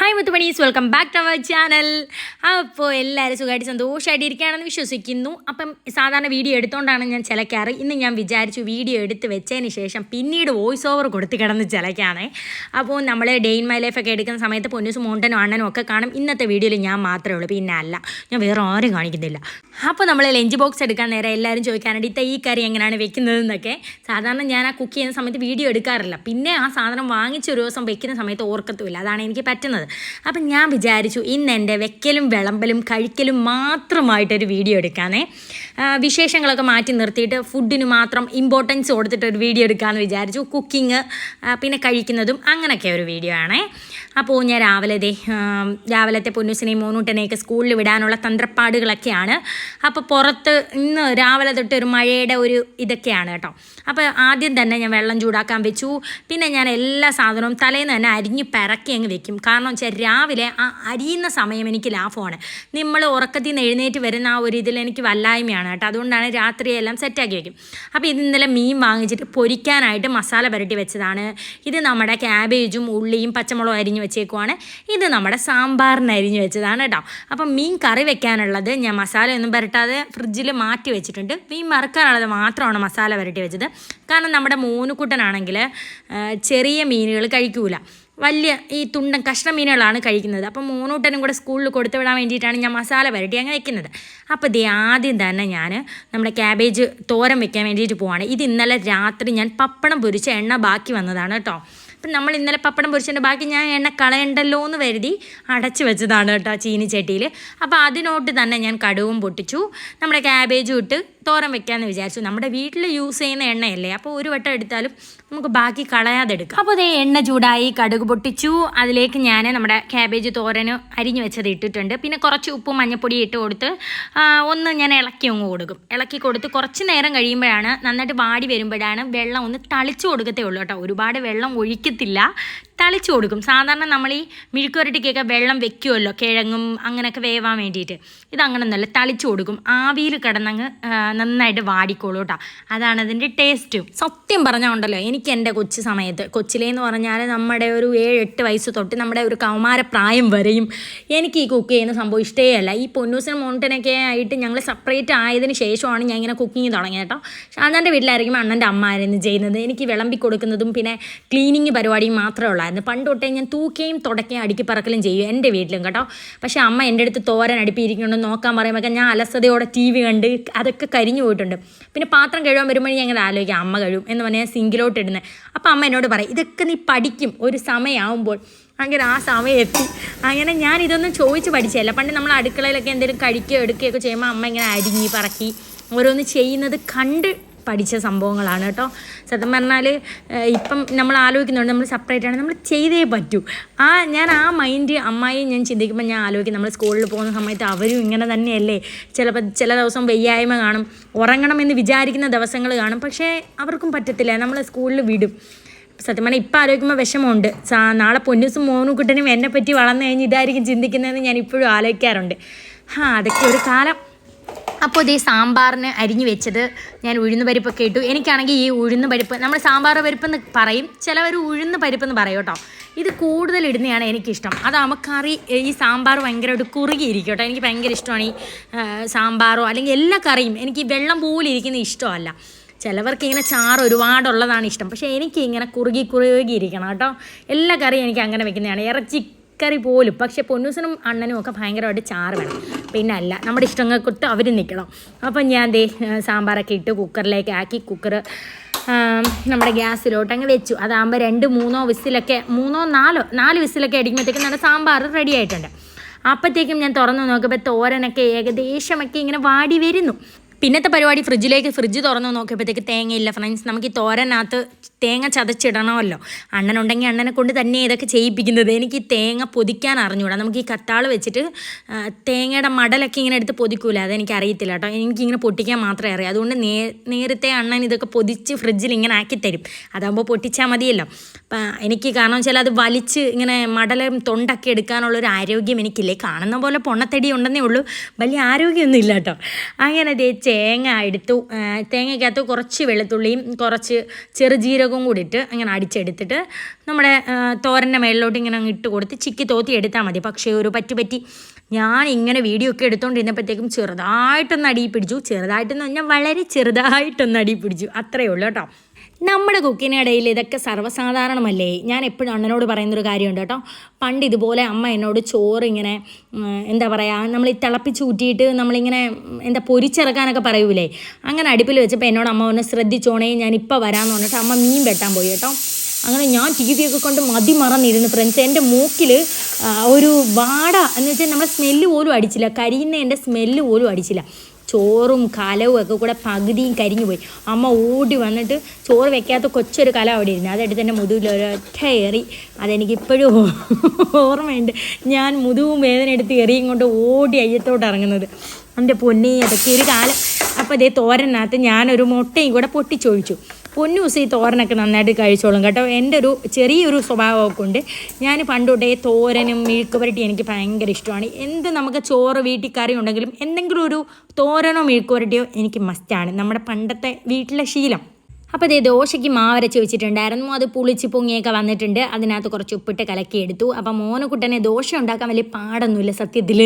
Hi മുത്തുമണീസ്. Welcome back to our channel അപ്പോൾ എല്ലാവരും സുഖമായിട്ട് സന്തോഷമായിട്ട് ഇരിക്കുകയാണെന്ന് വിശ്വസിക്കുന്നു. അപ്പം സാധാരണ വീഡിയോ എടുത്തുകൊണ്ടാണ് ഞാൻ ചിലക്കാറ്. ഇന്ന് ഞാൻ വിചാരിച്ചു വീഡിയോ എടുത്ത് വെച്ചതിന് ശേഷം പിന്നീട് വോയിസ് ഓവർ കൊടുത്ത് കിടന്ന് ചിലക്കാണേ. അപ്പോൾ നമ്മൾ ഡേ ഇൻ മൈ ലൈഫൊക്കെ എടുക്കുന്ന സമയത്ത് പൊന്നൂസ് മോണ്ടനും അണ്ണനും ഒക്കെ കാണും. ഇന്നത്തെ വീഡിയോയിൽ ഞാൻ മാത്രമേ ഉള്ളൂ. പിന്നെ അല്ല ഞാൻ വേറെ ആരും കാണിക്കുന്നില്ല. അപ്പോൾ നമ്മൾ ലഞ്ച് ബോക്സ് എടുക്കാൻ നേരം എല്ലാവരും ചോദിക്കാനുണ്ട് ഇത്ത ഈ കറി എങ്ങനെയാണ് വെക്കുന്നതെന്നൊക്കെ. സാധാരണ ഞാൻ ആ കുക്ക് ചെയ്യുന്ന സമയത്ത് വീഡിയോ എടുക്കാറില്ല. പിന്നെ ആ സാധനം വാങ്ങിച്ച ഒരു ദിവസം വെക്കുന്ന സമയത്ത് ഓർക്കത്തുമില്ല. അതാണ് എനിക്ക് പറ്റുന്നത്. അപ്പം ഞാൻ വിചാരിച്ചു ഇന്ന് എന്റെ വെക്കലും വിളമ്പലും കഴിക്കലും മാത്രമായിട്ടൊരു വീഡിയോ എടുക്കാനേ വിശേഷങ്ങളൊക്കെ മാറ്റി നിർത്തിയിട്ട് ഫുഡിന് മാത്രം ഇമ്പോർട്ടൻസ് കൊടുത്തിട്ട് ഒരു വീഡിയോ എടുക്കാമെന്ന് വിചാരിച്ചു. കുക്കിംഗ് പിന്നെ കഴിക്കുന്നതും അങ്ങനെയൊക്കെ ഒരു വീഡിയോ ആണേ. അപ്പോൾ ഞാൻ രാവിലെ ദേ രാവിലത്തെ പൊന്നൂസിനെയും മോനൂട്ടനെയൊക്കെ സ്കൂളിൽ വിടാനുള്ള തന്ത്രപ്പാടുകളൊക്കെയാണ്. അപ്പോൾ പുറത്ത് ഇന്ന് രാവിലെ തൊട്ട് ഒരു മഴയുടെ ഒരു ഇതൊക്കെയാണ് കേട്ടോ. അപ്പോൾ ആദ്യം തന്നെ ഞാൻ വെള്ളം ചൂടാക്കാൻ വെച്ചു. പിന്നെ ഞാൻ എല്ലാ സാധനവും തലേന്ന് തന്നെ അരിഞ്ഞ് പിറക്കി അങ്ങ് വെക്കും. കാരണം വെച്ചാൽ രാവിലെ ആ അരിയുന്ന സമയം എനിക്ക് ലാഭമാണ്. നമ്മൾ ഉറക്കത്തിൽ നിന്ന് എഴുന്നേറ്റ് വരുന്ന ആ ഒരു ഇതിൽ എനിക്ക് വല്ലായ്മയാണ്. കേട്ടോ. അതുകൊണ്ടാണ് രാത്രിയെല്ലാം സെറ്റാക്കി വെക്കും. അപ്പോൾ ഇത് ഇന്നലെ മീൻ വാങ്ങിച്ചിട്ട് പൊരിക്കാനായിട്ട് മസാല പുരട്ടി വെച്ചതാണ്. ഇത് നമ്മുടെ ക്യാബേജും ഉള്ളിയും പച്ചമുളകും അരിഞ്ഞ് വെച്ചേക്കുവാണ്. ഇത് നമ്മുടെ സാമ്പാറിന് അരിഞ്ഞ് വെച്ചതാണ് കേട്ടോ. അപ്പം മീൻ കറി വെക്കാനുള്ളത് ഞാൻ മസാലയൊന്നും പുരട്ടാതെ ഫ്രിഡ്ജിൽ മാറ്റി വെച്ചിട്ടുണ്ട്. മീൻ മറക്കാനുള്ളത് മാത്രമാണ് മസാല പുരട്ടി വെച്ചത്. കാരണം നമ്മുടെ മൂന്നുകുട്ടനാണെങ്കിൽ ചെറിയ മീനുകൾ കഴിക്കൂല. വലിയ ഈ തുണ്ടൻ കഷ്ണ മീനുകളാണ് കഴിക്കുന്നത്. അപ്പം മൂന്നൂട്ടനും കൂടെ സ്കൂളിൽ കൊടുത്തു വിടാൻ വേണ്ടിയിട്ടാണ് ഞാൻ മസാല വരട്ടി അങ്ങ് വെക്കുന്നത്. അപ്പോൾ ഇത് ആദ്യം തന്നെ ഞാൻ നമ്മുടെ ക്യാബേജ് തോരൻ വെക്കാൻ വേണ്ടിയിട്ട് പോവാണ്. ഇത് ഇന്നലെ രാത്രി ഞാൻ പപ്പടം പൊരിച്ച എണ്ണ ബാക്കി വന്നതാണ് കേട്ടോ. അപ്പം നമ്മൾ ഇന്നലെ പപ്പടം പൊരിച്ചതിന്റെ ബാക്കി ഞാൻ എണ്ണ കളയണ്ടല്ലോ എന്ന് കരുതി അടച്ചു വെച്ചതാണ് കേട്ടോ ചീനിച്ചട്ടിയിൽ. അപ്പോൾ അതിനോട്ട് തന്നെ ഞാൻ കടുവും പൊട്ടിച്ചു. നമ്മുടെ ക്യാബേജും ഇട്ട് തോരൻ വെക്കാമെന്ന് വിചാരിച്ചു. നമ്മുടെ വീട്ടിൽ യൂസ് ചെയ്യുന്ന എണ്ണയല്ലേ? അപ്പോൾ ഒരു വട്ടം എടുത്താലും നമുക്ക് ബാക്കി കളയാതെ എടുക്കാം. അപ്പോൾ അതേ എണ്ണ ചൂടായി കടുക് പൊട്ടിച്ചു. അതിലേക്ക് ഞാൻ നമ്മുടെ ക്യാബേജ് തോരന് അരിഞ്ഞു വെച്ചത് ഇട്ടിട്ടുണ്ട്. പിന്നെ കുറച്ച് ഉപ്പും മഞ്ഞപ്പൊടി ഇട്ട് കൊടുത്ത് ഒന്ന് ഞാൻ ഇളക്കി അങ്ങ് കൊടുക്കും. ഇളക്കി കൊടുത്ത് കുറച്ച് നേരം കഴിയുമ്പോഴാണ് നന്നായിട്ട് വാടി വരുമ്പോഴാണ് വെള്ളം ഒന്ന് തളിച്ചു കൊടുക്കത്തേ ഉള്ളൂ കേട്ടോ. ഒരുപാട് വെള്ളം ഒഴിക്കത്തില്ല. തളിച്ചു കൊടുക്കും. സാധാരണ നമ്മൾ ഈ മിഴുക്കുവരട്ടിക്കൊക്കെ വെള്ളം വെക്കുമല്ലോ കിഴങ്ങും അങ്ങനെയൊക്കെ വേവാൻ വേണ്ടിയിട്ട്. ഇതങ്ങനെ ഒന്നല്ല തളിച്ച് കൊടുക്കും. ആവിയിൽ കിടന്നങ്ങ് നന്നായിട്ട് വാടിക്കോളൂ കേട്ടോ. അതാണ് അതിന്റെ ടേസ്റ്റും. സത്യം പറഞ്ഞാൽ ഉണ്ടല്ലോ എനിക്ക് എന്റെ കൊച്ചു സമയത്ത് കൊച്ചിലേന്ന് പറഞ്ഞാൽ നമ്മുടെ ഒരു ഏഴ് എട്ട് വയസ്സ് തൊട്ട് നമ്മുടെ ഒരു കൗമാരപ്രായം വരെയും എനിക്ക് ഈ കുക്ക് ചെയ്യുന്ന സംഭവം ഇഷ്ടേ അല്ല. ഈ പൊന്നൂസിനും മോണ്ടനൊക്കെ ആയിട്ട് ഞങ്ങൾ സെപ്പറേറ്റ് ആയതിന് ശേഷമാണ് ഞാൻ ഇങ്ങനെ കുക്കിങ് തുടങ്ങിയത് കേട്ടോ. ഷാന്താന്റെ വീട്ടിലായിരിക്കും അണ്ണന്റെ അമ്മ ആയിരുന്നു ചെയ്യുന്നത്. എനിക്ക് വിളമ്പി കൊടുക്കുന്നതും പിന്നെ ക്ലീനിങ് പരിപാടിയും മാത്രമേ ഉള്ളായിരുന്നു. പണ്ട് തൊട്ടേ ഞാൻ തൂക്കുകയും തുടക്കുകയും അടുക്കി പറക്കലും ചെയ്യും എന്റെ വീട്ടിലും കേട്ടോ. പക്ഷേ അമ്മ എന്റെ അടുത്ത് തോരൻ അടുപ്പിയിരിക്കുന്നുണ്ട്. നോക്കാൻ പറയുമ്പോൾ ഞാൻ അലസതയോടെ ടി വി കണ്ട് അതൊക്കെ കരിഞ്ഞു പോയിട്ടുണ്ട്. പിന്നെ പാത്രം കഴുകാൻ വരുമ്പോൾ ഞാൻ അങ്ങനെ ആലോചിക്കാം അമ്മ കഴുകും എന്ന് പറഞ്ഞാൽ സിങ്കിലോട്ട് ഇടുന്നത് അപ്പം അമ്മ എന്നോട് പറയും ഇതൊക്കെ നീ പഠിക്കും ഒരു സമയമാവുമ്പോൾ അങ്ങനെ ആ സമയം എത്തി. അങ്ങനെ ഞാൻ ഇതൊന്നും ചോദിച്ച് പഠിച്ചതല്ല. പണ്ട് നമ്മൾ അടുക്കളയിലൊക്കെ എന്തെങ്കിലും കഴിക്കുകയോ എടുക്കുകയൊക്കെ ചെയ്യുമ്പോൾ അമ്മ ഇങ്ങനെ അരിഞ്ഞി പറക്കി ഓരോന്ന് ചെയ്യുന്നത് കണ്ട് പഠിച്ച സംഭവങ്ങളാണ് കേട്ടോ. സത്യം പറഞ്ഞാൽ ഇപ്പം നമ്മൾ ആലോചിക്കുന്നുണ്ട് നമ്മൾ സെപ്പറേറ്റ് ആണ്. നമ്മൾ ചെയ്തേ പറ്റൂ. ആ ഞാൻ ആ മൈൻഡ് അമ്മായി ഞാൻ ചിന്തിക്കുമ്പോൾ ഞാൻ ആലോചിക്കും നമ്മൾ സ്കൂളിൽ പോകുന്ന സമയത്ത് അവരും ഇങ്ങനെ തന്നെയല്ലേ? ചിലപ്പോൾ ചില ദിവസം വെയ്യായ്മ കാണും. ഉറങ്ങണമെന്ന് വിചാരിക്കുന്ന ദിവസങ്ങൾ കാണും. പക്ഷേ അവർക്കും പറ്റത്തില്ല. നമ്മൾ സ്കൂളിൽ വിടും. സത്യം പറഞ്ഞാൽ ഇപ്പം ആലോചിക്കുമ്പോൾ വിഷമമുണ്ട്. നാളെ പൊന്നൂസും മോനുകുട്ടനും എന്നെ പറ്റി വളർന്നു കഴിഞ്ഞ് ഇതായിരിക്കും ചിന്തിക്കുന്നതെന്ന് ഞാൻ ഇപ്പോഴും ആലോചിക്കാറുണ്ട്. ആ അതൊക്കെ ഒരു കാലം. അപ്പോൾ ഇതേ സാമ്പാറിന് അരിഞ്ഞു വെച്ചത് ഞാൻ ഉഴുന്ന് പരിപ്പൊക്കെ ഇട്ടു. എനിക്കാണെങ്കിൽ ഈ ഉഴുന്ന് പരിപ്പ് നമ്മൾ സാമ്പാർ പരിപ്പെന്ന് പറയും ചിലവർ ഉഴുന്ന് പരിപ്പെന്ന് പറയും കേട്ടോ. ഇത് കൂടുതൽ ഇടുന്നതാണ് എനിക്കിഷ്ടം. അതാകുമ്പോൾ കറി ഈ സാമ്പാർ ഭയങ്കരമായിട്ട് കുറുകിയിരിക്കും കേട്ടോ. എനിക്ക് ഭയങ്കര ഇഷ്ടമാണ് ഈ സാമ്പാറോ അല്ലെങ്കിൽ എല്ലാ കറിയും. എനിക്ക് വെള്ളം പോലെ ഇരിക്കുന്ന ഇഷ്ടമല്ല. ചിലവർക്ക് ഇങ്ങനെ ചാറ് ഒരുപാടുള്ളതാണ് ഇഷ്ടം. പക്ഷേ എനിക്ക് ഇങ്ങനെ കുറുകി കുറുകി ഇരിക്കണം കേട്ടോ. എല്ലാ കറിയും എനിക്ക് അങ്ങനെ വെക്കുന്നതാണ്. ഇറച്ചി കറി പോലും പക്ഷേ പൊന്നൂസനും അണ്ണനും ഒക്കെ ഭയങ്കരമായിട്ട് ചാറ് വേണം പിന്നെ അല്ല നമ്മുടെ ഇഷ്ടങ്ങൾക്കൊത്ത് അവർ നിൽക്കണം അപ്പം ഞാൻ ദേ സാമ്പാറൊക്കെ ഇട്ട് കുക്കറിലേക്ക് ആക്കി കുക്കർ നമ്മുടെ ഗ്യാസിലോട്ട് അങ്ങ് വെച്ചു. അതാകുമ്പോൾ രണ്ട് മൂന്നോ വിസിലൊക്കെ മൂന്നോ നാലോ നാല് വിസിലൊക്കെ അടിക്കുമ്പോഴത്തേക്കും നമ്മുടെ സാമ്പാർ റെഡി ആയിട്ടുണ്ട്. അപ്പോഴത്തേക്കും ഞാൻ തുറന്നു നോക്കിയപ്പോൾ തോരനൊക്കെ ഏകദേശമൊക്കെ ഇങ്ങനെ വാടി വരുന്നു. പിന്നത്തെ പരിപാടി ഫ്രിഡ്ജിലേക്ക് ഫ്രിഡ്ജ് തുറന്ന് നോക്കിയപ്പോഴത്തേക്ക് തേങ്ങയില്ല. ഫ്രണ്ട്സ് നമുക്ക് ഈ തോരനകത്ത് തേങ്ങ ചതച്ചിടണമല്ലോ. അണ്ണനുണ്ടെങ്കിൽ അണ്ണനെ കൊണ്ട് തന്നെ ഇതൊക്കെ ചെയ്യിപ്പിക്കുന്നത്. എനിക്ക് ഈ തേങ്ങ പൊതിക്കാൻ അറിഞ്ഞൂടാ. നമുക്ക് ഈ കത്താൾ വെച്ചിട്ട് തേങ്ങയുടെ മടലൊക്കെ ഇങ്ങനെ എടുത്ത് പൊതിക്കൂല? അതെനിക്ക് അറിയത്തില്ല കേട്ടോ. എനിക്കിങ്ങനെ പൊട്ടിക്കാൻ മാത്രമേ അറിയാം. അതുകൊണ്ട് നേ നേരത്തെ അണ്ണൻ ഇതൊക്കെ പൊതിച്ച് ഫ്രിഡ്ജിൽ ഇങ്ങനെ ആക്കി തരും. അതാകുമ്പോൾ പൊട്ടിച്ചാൽ മതിയല്ലോ. അപ്പം എനിക്ക് കാരണം വെച്ചാൽ അത് വലിച്ച് ഇങ്ങനെ മടലും തൊണ്ടൊക്കെ എടുക്കാനുള്ളൊരു ആരോഗ്യം എനിക്കില്ലേ? കാണുന്ന പോലെ പൊണ്ണത്തടി ഉണ്ടെന്നേ ഉള്ളൂ. വലിയ ആരോഗ്യമൊന്നും ഇല്ല കേട്ടോ. അങ്ങനെ ദേ തേങ്ങ എടുത്തു തേങ്ങയ്ക്കകത്ത് കുറച്ച് വെളുത്തുള്ളിയും കുറച്ച് ചെറുജീരകവും കൂടി ഇട്ട് അങ്ങനെ അടിച്ചെടുത്തിട്ട് നമ്മുടെ തോരന്റെ മേളിലോട്ട് ഇങ്ങനെ അങ്ങ് ഇട്ട് കൊടുത്ത് ചിക്കി തോത്തി എടുത്താൽ മതി. പക്ഷേ ഒരു പറ്റി പറ്റി. ഞാൻ ഇങ്ങനെ വീഡിയോ ഒക്കെ എടുത്തുകൊണ്ടിരുന്നപ്പോഴത്തേക്കും ചെറുതായിട്ടൊന്ന് അടി പിടിച്ചു ചെറുതായിട്ടെന്ന് പറഞ്ഞാൽ വളരെ ചെറുതായിട്ടൊന്ന് അടി പിടിച്ചു അത്രയേ ഉള്ളൂ കേട്ടോ. നമ്മുടെ കുക്കിനിടയിൽ ഇതൊക്കെ സർവസാധാരണമല്ലേ? ഞാൻ എപ്പോഴും അണ്ണനോട് പറയുന്നൊരു കാര്യമുണ്ട് കേട്ടോ. പണ്ട് ഇതുപോലെ അമ്മ എന്നോട് ചോറ് ഇങ്ങനെ എന്താ പറയുക നമ്മൾ ഈ തിളപ്പിച്ച് ഊറ്റിയിട്ട് നമ്മളിങ്ങനെ എന്താ പൊരിച്ചിറക്കാനൊക്കെ പറയൂലേ? അങ്ങനെ അടുപ്പിൽ വെച്ചപ്പോൾ എന്നോട് അമ്മ ഒന്ന് ശ്രദ്ധിച്ചോണേ ഞാൻ ഇപ്പോൾ വരാമെന്ന് പറഞ്ഞിട്ട് അമ്മ മീൻ വെട്ടാൻ പോയി കേട്ടോ. അങ്ങനെ ഞാൻ ടി വി ഒക്കെ കൊണ്ട് മതി മറന്നിരുന്നു ഫ്രണ്ട്സ് എന്റെ മൂക്കിൽ ഒരു വാട എന്ന് വെച്ചാൽ നമ്മുടെ സ്മെല്ല് പോലും അടിച്ചില്ല. കരിയുന്ന എന്റെ സ്മെല്ല് പോലും അടിച്ചില്ല. ചോറും കലവും ഒക്കെ കൂടെ പകുതിയും കരിഞ്ഞു പോയി. അമ്മ ഓടി വന്നിട്ട് ചോറ് വെക്കാത്ത കൊച്ചൊരു കല അവിടെ ഇരുന്നു. അതെടുത്ത് എന്റെ മുതുകിൽ ഒരൊറ്റ എറി. അതെനിക്ക് ഇപ്പോഴും ഓർമ്മയുണ്ട്. ഞാൻ മുതുവും വേദന എടുത്ത് എറിയും കൊണ്ട് ഓടി അയ്യത്തോട്ട് ഇറങ്ങുന്നത്. എന്റെ പൊന്നേ അതൊക്കെ ഒരു കാലം. അപ്പോൾ അതേ തോരനകത്ത് ഞാനൊരു മുട്ടയും കൂടെ പൊട്ടിച്ചൊഴിച്ചു. പൊന്നൂസ് ഈ തോരനൊക്കെ നന്നായിട്ട് കഴിച്ചോളും കേട്ടോ. എന്റെ ഒരു ചെറിയൊരു സ്വഭാവമൊക്കെ ഉണ്ട് ഞാൻ പണ്ട് തൊട്ടേ തോരനും മെഴുക്ക് പുരട്ടി എനിക്ക് ഭയങ്കര ഇഷ്ടമാണ്. എന്ത് നമുക്ക് ചോറ് വീട്ടിൽ കറി ഉണ്ടെങ്കിലും എന്തെങ്കിലും ഒരു തോരനോ മെഴുക്ക് പുരട്ടിയോ എനിക്ക് മസ്റ്റാണ് നമ്മുടെ പണ്ടത്തെ വീട്ടിലെ ശീലം. അപ്പോൾ ഇതേ ദോശയ്ക്ക് മാവരച്ച് വെച്ചിട്ടുണ്ടായിരുന്നു. അത് പുളിച്ച് പൊങ്ങിയൊക്കെ വന്നിട്ടുണ്ട്. അതിനകത്ത് കുറച്ച് ഉപ്പിട്ട് കലക്കി എടുത്തു. അപ്പം മോനക്കുട്ടനെ ദോശ ഉണ്ടാക്കാൻ വലിയ പാടൊന്നുമില്ല സത്യത്തിൽ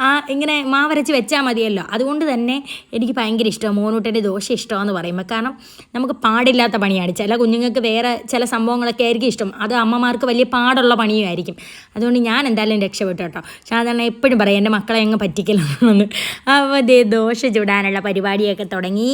ആ ഇങ്ങനെ മാവരച്ച് വെച്ചാൽ മതിയല്ലോ. അതുകൊണ്ട് തന്നെ എനിക്ക് ഭയങ്കര ഇഷ്ടമാണ് മോനുട്ടന്റെ ദോശ ഇഷ്ടമാണെന്ന് പറയുമ്പോൾ. കാരണം നമുക്ക് പാടില്ലാത്ത പണിയാണ്. ചില കുഞ്ഞുങ്ങൾക്ക് വേറെ ചില സംഭവങ്ങളൊക്കെ ആയിരിക്കും ഇഷ്ടം. അത് അമ്മമാർക്ക് വലിയ പാടുള്ള പണിയുമായിരിക്കും. അതുകൊണ്ട് ഞാൻ എന്തായാലും രക്ഷപ്പെട്ടു കേട്ടോ. സാധാരണ എപ്പോഴും പറയും എന്റെ മക്കളെ അങ്ങ് പറ്റിക്കലെന്ന് അപ്പോൾ ദോശ ചുടാനുള്ള പരിപാടിയൊക്കെ തുടങ്ങി.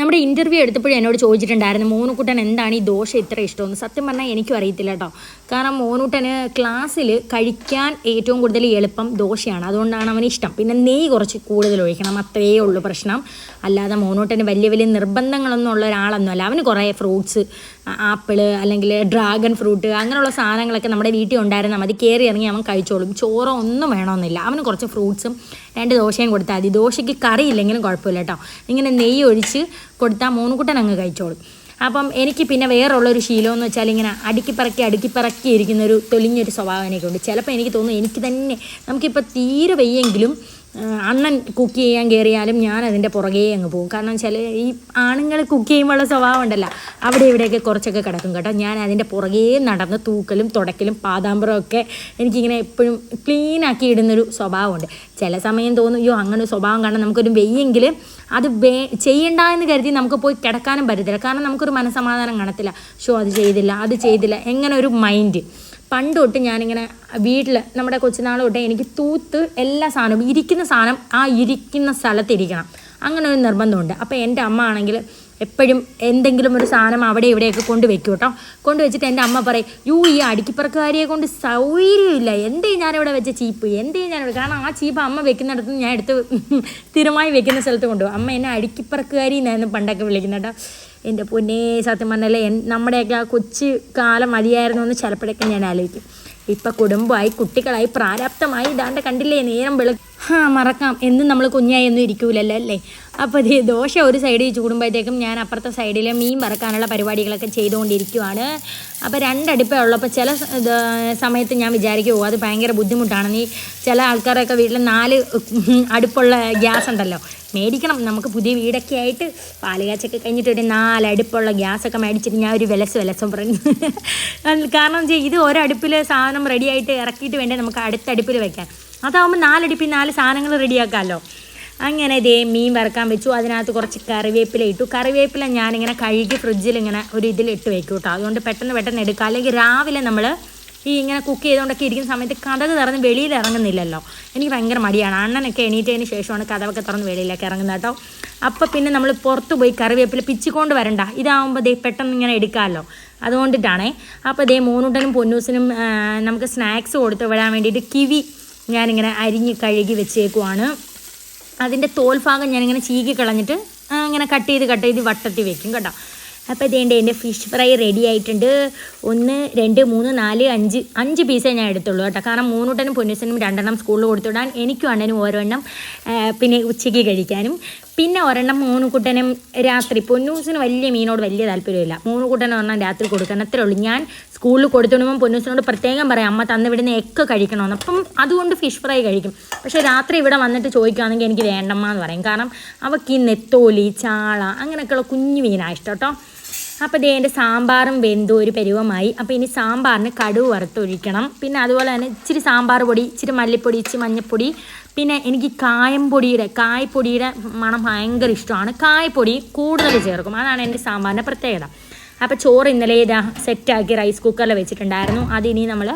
നമ്മുടെ ഇന്റർവ്യൂ എടുത്തപ്പോഴും എന്നോട് ചോദിച്ചിട്ടുണ്ടായിരുന്നു മോനുക്കുട്ടൻ എന്താണ് ഈ ദോശ ഇത്ര ഇഷ്ടമെന്ന്? സത്യം പറഞ്ഞാൽ എനിക്കും അറിയത്തില്ല കേട്ടോ. കാരണം മോനുട്ടന് ക്ലാസ്സിൽ കഴിക്കാൻ ഏറ്റവും കൂടുതൽ എളുപ്പം ദോശയാണ്. അതുകൊണ്ടാണ് അവന് ഇഷ്ടം. പിന്നെ നെയ്യ് കുറച്ച് കൂടുതൽ ഒഴിക്കണം. അത്രയേ ഉള്ളൂ പ്രശ്നം. അല്ലാതെ മോനോട്ടന് വലിയ വലിയ നിർബന്ധങ്ങളൊന്നും ഉള്ള ഒരാളൊന്നുമല്ല അവന് കുറേ ഫ്രൂട്ട്സ് ആപ്പിൾ അല്ലെങ്കിൽ ഡ്രാഗൺ ഫ്രൂട്ട് അങ്ങനെയുള്ള സാധനങ്ങളൊക്കെ നമ്മുടെ വീട്ടിൽ ഉണ്ടായിരുന്നാൽ മതി. കയറി ഇറങ്ങി അവൻ കഴിച്ചോളും. ചോറോ ഒന്നും വേണമെന്നില്ല. അവന് കുറച്ച് ഫ്രൂട്ട്സും രണ്ട് ദോശയും കൊടുത്താൽ മതി. ദോശയ്ക്ക് കറി ഇല്ലെങ്കിലും കുഴപ്പമില്ല കേട്ടോ. ഇങ്ങനെ നെയ്യ് ഒഴിച്ച് കൊടുത്താൽ മൂന്നുകുട്ടൻ അങ്ങ് കഴിച്ചോളും. അപ്പം എനിക്ക് പിന്നെ വേറുള്ളൊരു ശീലം എന്ന് വെച്ചാൽ ഇങ്ങനെ അടുക്കിപ്പറക്കി അടുക്കിപ്പറക്കി ഇരിക്കുന്ന ഒരു തൊലിഞ്ഞൊരു സ്വഭാവം എനിക്കുണ്ട്. ചിലപ്പോൾ എനിക്ക് തോന്നുന്നു എനിക്ക് തന്നെ നമുക്കിപ്പോൾ തീരെ വയ്യെങ്കിലും അണ്ണൻ കുക്ക് ചെയ്യാൻ കയറിയാലും ഞാൻ അതിന്റെ പുറകെ അങ്ങ് പോകും. കാരണം ചില ഈ ആണുങ്ങൾ കുക്ക് ചെയ്യുമ്പോഴുള്ള സ്വഭാവം ഉണ്ടല്ലോ. അവിടെ ഇവിടെയൊക്കെ കുറച്ചൊക്കെ കിടക്കും കേട്ടോ. ഞാൻ അതിന്റെ പുറകെ നടന്ന് തൂക്കലും തുടക്കലും പാതാമ്പരവും ഒക്കെ എനിക്കിങ്ങനെ എപ്പോഴും ക്ലീൻ ആക്കി ഇടുന്നൊരു സ്വഭാവമുണ്ട്. ചില സമയം തോന്നും അയ്യോ അങ്ങനെ സ്വഭാവം കാണാൻ നമുക്കൊരു വെയ്യെങ്കിൽ അത് വേ ചെയ്യണ്ട എന്ന് കരുതി നമുക്ക് പോയി കിടക്കാനും പറ്റത്തില്ല. കാരണം നമുക്കൊരു മനസ്സമാധാനം കാണത്തില്ല. ഷോ അത് ചെയ്തില്ല അത് ചെയ്തില്ല. എങ്ങനെ ഒരു മൈൻഡ് പണ്ട് തൊട്ട് ഞാനിങ്ങനെ വീട്ടിൽ നമ്മുടെ കൊച്ചുനാൾ തൊട്ടേ എനിക്ക് തൂത്ത് എല്ലാ സാധനവും ഇരിക്കുന്ന സാധനം ആ ഇരിക്കുന്ന സ്ഥലത്ത് ഇരിക്കണം. അങ്ങനെ ഒരു നിർബന്ധമുണ്ട്. അപ്പോൾ എന്റെ അമ്മ ആണെങ്കിൽ എപ്പോഴും എന്തെങ്കിലും ഒരു സാധനം അവിടെ ഇവിടെയൊക്കെ കൊണ്ട് വെക്കും കേട്ടോ. കൊണ്ട് വെച്ചിട്ട് എന്റെ അമ്മ പറയും യൂ ഈ അടുക്കിപ്പറക്കാരിയെ കൊണ്ട് സൗകര്യമില്ല. എന്തേ ഞാനിവിടെ വെച്ച ചീപ്പ്? എന്തേ ഞാനിവിടെ? കാരണം ആ ചീപ്പ് അമ്മ വെക്കുന്നിടത്ത് ഞാൻ എടുത്ത് സ്ഥിരമായി വെക്കുന്ന സ്ഥലത്ത് കൊണ്ടുപോകും. അമ്മ എന്നെ അടുക്കിപ്പറക്കുകാരി എന്നായിരുന്നു പണ്ടൊക്കെ വിളിക്കുന്നത് കേട്ടോ. എന്റെ പൊന്നേ സത്യം പറഞ്ഞാലേ എൻ- നമ്മുടെയൊക്കെ ആ കൊച്ചു കാലം മതിയായിരുന്നു എന്ന് ചിലപ്പോഴൊക്കെ ഞാൻ ആലോചിക്കും. ഇപ്പം കുടുംബമായി കുട്ടികളായി പ്രാരാബ്ധമായി ഇതാണ്ട് കണ്ടില്ലേ നേരം വെളു ഹാ മറക്കാം. എന്നും നമ്മൾ കുഞ്ഞായൊന്നും ഇരിക്കൂലല്ലോ അല്ലേ? അപ്പോൾ ഇത് ദോശ ഒരു സൈഡിൽ ചൂടുമ്പോഴത്തേക്കും ഞാൻ അപ്പുറത്തെ സൈഡിൽ മീൻ വറക്കാനുള്ള പരിപാടികളൊക്കെ ചെയ്തുകൊണ്ടിരിക്കുവാണ്. അപ്പോൾ രണ്ടടുപ്പേ ഉള്ളപ്പോൾ ചില സമയത്ത് ഞാൻ വിചാരിക്കുമോ അത് ഭയങ്കര ബുദ്ധിമുട്ടാണ്. നീ ചില ആൾക്കാരൊക്കെ വീട്ടിൽ നാല് അടുപ്പുള്ള ഗ്യാസ് ഉണ്ടല്ലോ. മേടിക്കണം. നമുക്ക് പുതിയ വീടൊക്കെ ആയിട്ട് പാലുകാച്ചൊക്കെ കഴിഞ്ഞിട്ട് ഒരു നാലടുപ്പുള്ള ഗ്യാസൊക്കെ മേടിച്ചിട്ട് ഞാൻ ഒരു വിലസ് വിലസം പറഞ്ഞു. കാരണം ഇത് ഒരടുപ്പിൽ സാധനം റെഡിയായിട്ട് ഇറക്കിയിട്ട് വേണ്ടേ നമുക്ക് അടുത്ത വെക്കാൻ അതാവുമ്പോൾ നാലടിപ്പി നാല് സാധനങ്ങൾ റെഡിയാക്കാമല്ലോ അങ്ങനെ ഇതേ മീൻ വറക്കാൻ വെച്ചു. അതിനകത്ത് കുറച്ച് കറിവേപ്പില ഇട്ടു. കറിവേപ്പില ഞാനിങ്ങനെ കഴുകി ഫ്രിഡ്ജിൽ ഇങ്ങനെ ഒരു ഇതിൽ ഇട്ട് വെക്കും കേട്ടോ അതുകൊണ്ട് പെട്ടെന്ന് പെട്ടെന്ന് എടുക്കുക അല്ലെങ്കിൽ രാവിലെ നമ്മൾ ഈ ഇങ്ങനെ കുക്ക് ചെയ്തുകൊണ്ടൊക്കെ ഇരിക്കുന്ന സമയത്ത് കഥക് തുറന്ന് വെളിയിൽ ഇറങ്ങുന്നില്ലല്ലോ. എനിക്ക് ഭയങ്കര മടിയാണ്. അണ്ണനൊക്കെ എണീറ്റതിന് ശേഷമാണ് കഥവൊക്കെ തുറന്ന് വെളിയിലേക്ക് ഇറങ്ങുന്നത് കേട്ടോ അപ്പോൾ പിന്നെ നമ്മൾ പുറത്ത് പോയി കറിവേപ്പില പിച്ചിക്കൊണ്ട് വരണ്ട. ഇതാവുമ്പോൾ ദേ പെട്ടെന്ന് ഇങ്ങനെ എടുക്കാമല്ലോ അതുകൊണ്ടിട്ടാണേ. അപ്പോൾ ദേ മൂന്നുട്ടനും പൊന്നൂസിനും നമുക്ക് സ്നാക്സ് കൊടുത്ത് വിടാൻ വേണ്ടിയിട്ട് കിവി ഞാനിങ്ങനെ അരിഞ്ഞ് കഴുകി വെച്ചേക്കുവാണ്. അതിന്റെ തോൽഭാഗം ഞാനിങ്ങനെ ചീകി കളഞ്ഞിട്ട് ഇങ്ങനെ കട്ട് ചെയ്ത് കട്ട് ചെയ്ത് വട്ടത്തി വെക്കും കേട്ടോ. അപ്പോൾ ഇതേണ്ട എന്റെ ഫിഷ് ഫ്രൈ റെഡി ആയിട്ടുണ്ട്. ഒന്ന് രണ്ട് മൂന്ന് നാല് അഞ്ച്. അഞ്ച് പീസേ ഞാൻ എടുത്തുള്ളൂ കേട്ടോ. കാരണം മൂന്നൂട്ടനും പൊന്നൂസനും രണ്ടെണ്ണം സ്കൂളിൽ കൊടുത്തുവിടാൻ എനിക്കും അണ്ണനും ഓരോണ്ണം പിന്നെ ഉച്ചയ്ക്ക് കഴിക്കാനും. പിന്നെ ഒരെണ്ണം മൂന്ന് കുട്ടനും രാത്രി. പൊന്നൂസിന് വലിയ മീനോട് വലിയ താല്പര്യമില്ല. മൂന്ന് മൂന്നുകുട്ടനും ഒരെണ്ണം രാത്രി കൊടുക്കണം. അത്രേ ഉള്ളൂ. ഞാൻ സ്കൂളിൽ കൊടുത്തുവിടുമ്പോൾ പൊന്നൂസിനോട് പ്രത്യേകം പറയാം അമ്മ തന്നു വിടുന്ന എക്ക് കഴിക്കണമെന്ന്. അപ്പം അതുകൊണ്ട് ഫിഷ് ഫ്രൈ കഴിക്കും. പക്ഷേ രാത്രി ഇവിടെ വന്നിട്ട് ചോദിക്കുകയാണെങ്കിൽ എനിക്ക് വേണ്ടമ്മ എന്ന് പറയും. കാരണം അവൾക്ക് ഈ നെത്തോലി ചാള അങ്ങനെയൊക്കെയുള്ള കുഞ്ഞു മീനാണ് ഇഷ്ടം കേട്ടോ. അപ്പോൾ ദേ എന്റെ സാമ്പാറും വെന്തു ഒരു പരുവമായി. അപ്പോൾ ഇനി സാമ്പാറിന് കടുവ് വറുത്തൊഴിക്കണം. പിന്നെ അതുപോലെ തന്നെ ഇച്ചിരി സാമ്പാർ പൊടി ഇച്ചിരി മല്ലിപ്പൊടി ഇച്ചിരി മഞ്ഞൾപ്പൊടി പിന്നെ എനിക്ക് കായംപൊടിയുടെ കായപ്പൊടിയുടെ മണം ഭയങ്കര ഇഷ്ടമാണ്. കായപ്പൊടി കൂടുതൽ ചേർക്കും. അതാണ് എന്റെ സാമ്പാറിന്റെ പ്രത്യേകത. അപ്പോൾ ചോറ് ഇന്നലെ ഇതാ സെറ്റാക്കി റൈസ് കുക്കറിൽ വെച്ചിട്ടുണ്ടായിരുന്നു. അതിനി നമ്മൾ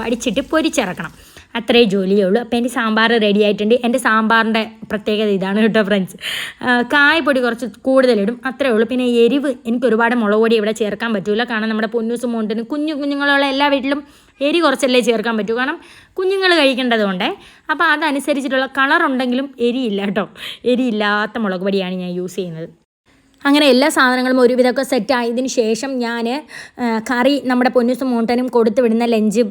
വടിച്ചിട്ട് പൊരിച്ചിറക്കണം. അത്രേ ജോലിയേ ഉള്ളൂ അപ്പോൾ എന്റെ സാമ്പാർ റെഡി ആയിട്ടുണ്ട്. എന്റെ സാമ്പാറിന്റെ പ്രത്യേകത ഇതാണ് കേട്ടോ ഫ്രണ്ട്സ് കായപ്പൊടി കുറച്ച് കൂടുതലിടും. അത്രേ ഉള്ളൂ. പിന്നെ എരിവ്. എനിക്ക് ഒരുപാട് മുളക് പൊടി ഇവിടെ ചേർക്കാൻ പറ്റില്ല കാരണം നമ്മുടെ പൊന്നൂസും മോണ്ടിനും കുഞ്ഞു കുഞ്ഞുങ്ങളുള്ള എല്ലാ വീട്ടിലും എരി കുറച്ചല്ലേ ചേർക്കാൻ പറ്റൂ. കാരണം കുഞ്ഞുങ്ങൾ കഴിക്കേണ്ടതുകൊണ്ട് അപ്പോൾ അതനുസരിച്ചിട്ടുള്ള കളർ ഉണ്ടെങ്കിലും എരിയില്ല കേട്ടോ. എരിയില്ലാത്ത മുളക് പൊടിയാണ് ഞാൻ യൂസ് ചെയ്യുന്നത്. അങ്ങനെ എല്ലാ സാധനങ്ങളും ഒരുവിധമൊക്കെ സെറ്റ് ആയതിന് ശേഷം ഞാൻ കറി നമ്മുടെ പൊന്നൂസും മോണ്ടനും കൊടുത്തു വിടുന്ന ലഞ്ച്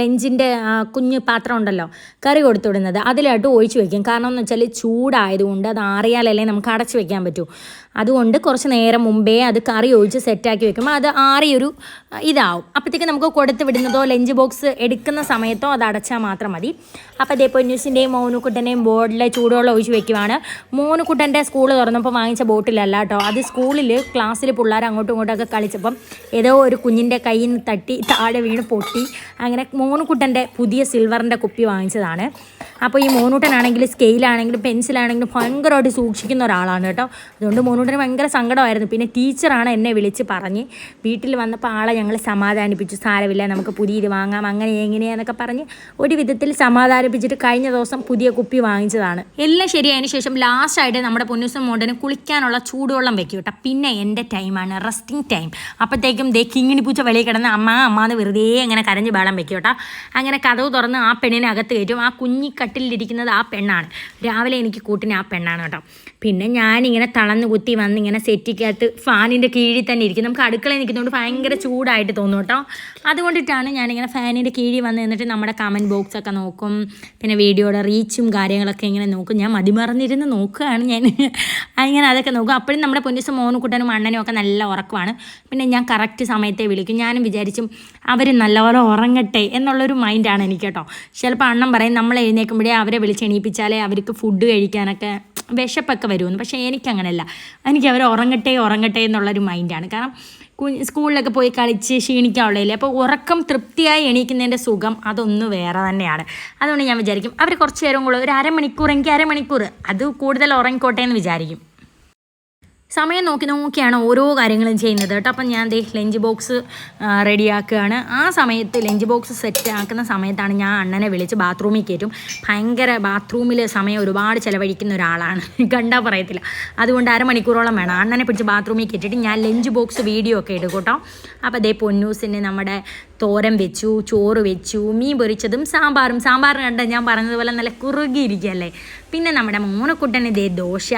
ലഞ്ചിന്റെ കുഞ്ഞു പാത്രം ഉണ്ടല്ലോ കറി കൊടുത്തു വിടുന്നത് അതിലായിട്ട് ഒഴിച്ചു വയ്ക്കും. കാരണം എന്ന് വെച്ചാൽ ചൂടായതുകൊണ്ട് അത് ആറിയാലല്ലേ നമുക്ക് അടച്ചു വയ്ക്കാൻ പറ്റൂ. അതുകൊണ്ട് കുറച്ച് നേരം മുമ്പേ അത് കറി ഒഴിച്ച് സെറ്റാക്കി വെക്കുമ്പോൾ അത് ആറിയൊരു ഇതാവും. അപ്പോഴത്തേക്ക് നമുക്ക് കൊടുത്ത് വിടുന്നതോ ലഞ്ച് ബോക്സ് എടുക്കുന്ന സമയത്തോ അത് അടച്ചാൽ മാത്രം മതി. അപ്പോൾ അതേ പൊന്നൂസിന്റെയും മോനുക്കുട്ടന്റെയും ബോർഡിലെ ചൂടുവെള്ളം ഒഴിച്ച് വെക്കുവാണ്. മോനുക്കുട്ടന്റെ സ്കൂൾ തുറന്നപ്പോൾ വാങ്ങിച്ച ബോട്ടിലല്ല കേട്ടോ. അത് സ്കൂളിൽ ക്ലാസ്സിൽ പിള്ളേർ അങ്ങോട്ടും ഇങ്ങോട്ടൊക്കെ കളിച്ചപ്പം ഏതോ ഒരു കുഞ്ഞിന്റെ കയ്യിൽ നിന്ന് തട്ടി താഴെ വീണ് പൊട്ടി. അങ്ങനെ മോനുക്കുട്ടന്റെ പുതിയ സിൽവറിന്റെ കുപ്പി വാങ്ങിച്ചതാണ്. അപ്പോൾ ഈ മോനൂട്ടനാണെങ്കിൽ സ്കെയിലാണെങ്കിലും പെൻസിലാണെങ്കിലും ഭയങ്കരമായിട്ട് സൂക്ഷിക്കുന്ന ഒരാളാണ് കേട്ടോ. അതുകൊണ്ട് മോനൂട്ടന് ഭയങ്കര സങ്കടമായിരുന്നു. പിന്നെ ടീച്ചറാണ് എന്നെ വിളിച്ച് പറഞ്ഞ് വീട്ടിൽ വന്നപ്പോൾ ആളെ ഞങ്ങൾ സമാധാനിപ്പിച്ചു. സാരമില്ല നമുക്ക് പുതിയ ഇത് വാങ്ങാം അങ്ങനെ എങ്ങനെയാന്നൊക്കെ പറഞ്ഞ് ഒരു വിധത്തിൽ സമാധാനിപ്പിച്ചിട്ട് കഴിഞ്ഞ ദിവസം പുതിയ കുപ്പി വാങ്ങിച്ചതാണ്. എല്ലാം ശരിയായതിനു ശേഷം ലാസ്റ്റായിട്ട് നമ്മുടെ പൊന്നൂസം മോണ്ടന് കുളിക്കാനുള്ള ചൂടുവെള്ളം വെക്കും കേട്ടോ. പിന്നെ എന്റെ ടൈമാണ് റെസ്റ്റിംഗ് ടൈം അപ്പോഴത്തേക്കും ദേ കിങ്ങിണി പൂച്ച വെളിയിൽ കിടന്ന് അമ്മ അമ്മ എന്ന് വെറുതെ അങ്ങനെ കരഞ്ഞ് ബേളം വെക്കും കേട്ടോ. അങ്ങനെ കഥവ് തുറന്ന് ആ പെണ്ണിനെ അകത്ത് കയറ്റും. ആ കുഞ്ഞി കട്ടിലിരിക്കുന്നത് ആ പെണ്ണാണ്. രാവിലെ എനിക്ക് കൂട്ടിന് ആ പെണ്ണാണ് കേട്ടോ. പിന്നെ ഞാനിങ്ങനെ തളന്ന് കുത്തി വന്ന് ഇങ്ങനെ സെറ്റിക്കകത്ത് ഫാനിന്റെ കീഴിൽ തന്നെ ഇരിക്കും നമുക്ക് അടുക്കളയിൽ നിൽക്കുന്നതുകൊണ്ട് ഭയങ്കര ചൂടായിട്ട് തോന്നും കേട്ടോ. അതുകൊണ്ടിട്ടാണ് ഞാനിങ്ങനെ ഫാനിന്റെ കീഴിൽ വന്ന് നിന്നിട്ട് നമ്മുടെ കമന്റ് ബോക്സൊക്കെ നോക്കും. പിന്നെ വീഡിയോയുടെ റീച്ചും കാര്യങ്ങളൊക്കെ ഇങ്ങനെ നോക്കും. ഞാൻ മതിമറന്നിരുന്ന് നോക്കുകയാണ് ഞാൻ. അങ്ങനെ അതൊക്കെ നോക്കും. അപ്പോഴും നമ്മുടെ പൊന്നിസ് മോനുകുട്ടനും അണ്ണനും ഒക്കെ നല്ല ഉറക്കമാണ്. പിന്നെ ഞാൻ കറക്റ്റ് സമയത്തെ വിളിക്കും. ഞാനും വിചാരിച്ചും അവർ നല്ലപോലെ ഉറങ്ങട്ടെ എന്നുള്ളൊരു മൈൻഡാണ് എനിക്ക് കേട്ടോ. ചിലപ്പോൾ അണ്ണൻ പറയും നമ്മൾ എഴുന്നേൽക്കുമ്പോഴേ അവരെ വിളിച്ച് എണീപ്പിച്ചാലേ അവർക്ക് ഫുഡ് കഴിക്കാനൊക്കെ വിശപ്പൊക്കെ വരുമെന്ന് പക്ഷേ എനിക്കങ്ങനെയല്ല എനിക്ക് അവർ ഉറങ്ങട്ടെ ഉറങ്ങട്ടെ എന്നുള്ളൊരു മൈൻഡാണ് കാരണം സ്കൂളിലൊക്കെ പോയി കളിച്ച് ക്ഷീണിക്കാനുള്ളതില്ലേ. അപ്പോൾ ഉറക്കം തൃപ്തിയായി എണീക്കുന്നതിന്റെ സുഖം അതൊന്ന് വേറെ തന്നെയാണ്. അതുകൊണ്ട് ഞാൻ വിചാരിക്കും അവർ കുറച്ച് നേരം കൂടെ ഒരു അരമണിക്കൂർ എനിക്ക് അരമണിക്കൂർ അത് കൂടുതൽ ഉറങ്ങിക്കോട്ടെ എന്ന് വിചാരിക്കും. സമയം നോക്കി നോക്കിയാണ് ഓരോ കാര്യങ്ങളും ചെയ്യുന്നത് കേട്ടോ. അപ്പം ഞാൻ ദേ ലഞ്ച് ബോക്സ് റെഡിയാക്കുകയാണ്. ആ സമയത്ത് ലഞ്ച് ബോക്സ് സെറ്റ് ആക്കുന്ന സമയത്താണ് ഞാൻ അണ്ണനെ വിളിച്ച് ബാത്റൂമിൽ കയറ്റും. ഭയങ്കര ബാത്റൂമിൽ സമയം ഒരുപാട് ചിലവഴിക്കുന്ന ഒരാളാണ്. കണ്ടാൽ പറയത്തില്ല. അതുകൊണ്ട് അരമണിക്കൂറോളം വേണം അണ്ണനെ പിടിച്ച് ബാത്റൂമിൽ കയറ്റിയിട്ട് ഞാൻ ലഞ്ച് ബോക്സ് വീഡിയോ ഒക്കെ എടുക്കും കേട്ടോ. അപ്പോൾ അതേ പൊന്നൂസിന് നമ്മുടെ തോരൻ വെച്ചു ചോറ് വെച്ചു മീൻ പൊരിച്ചതും സാമ്പാറും. സാമ്പാറിന് കണ്ട ഞാൻ പറഞ്ഞതുപോലെ നല്ല കുറുകിയിരിക്കുകയല്ലേ പിന്നെ നമ്മുടെ മോനക്കുട്ടന് ഇതേ ദോശ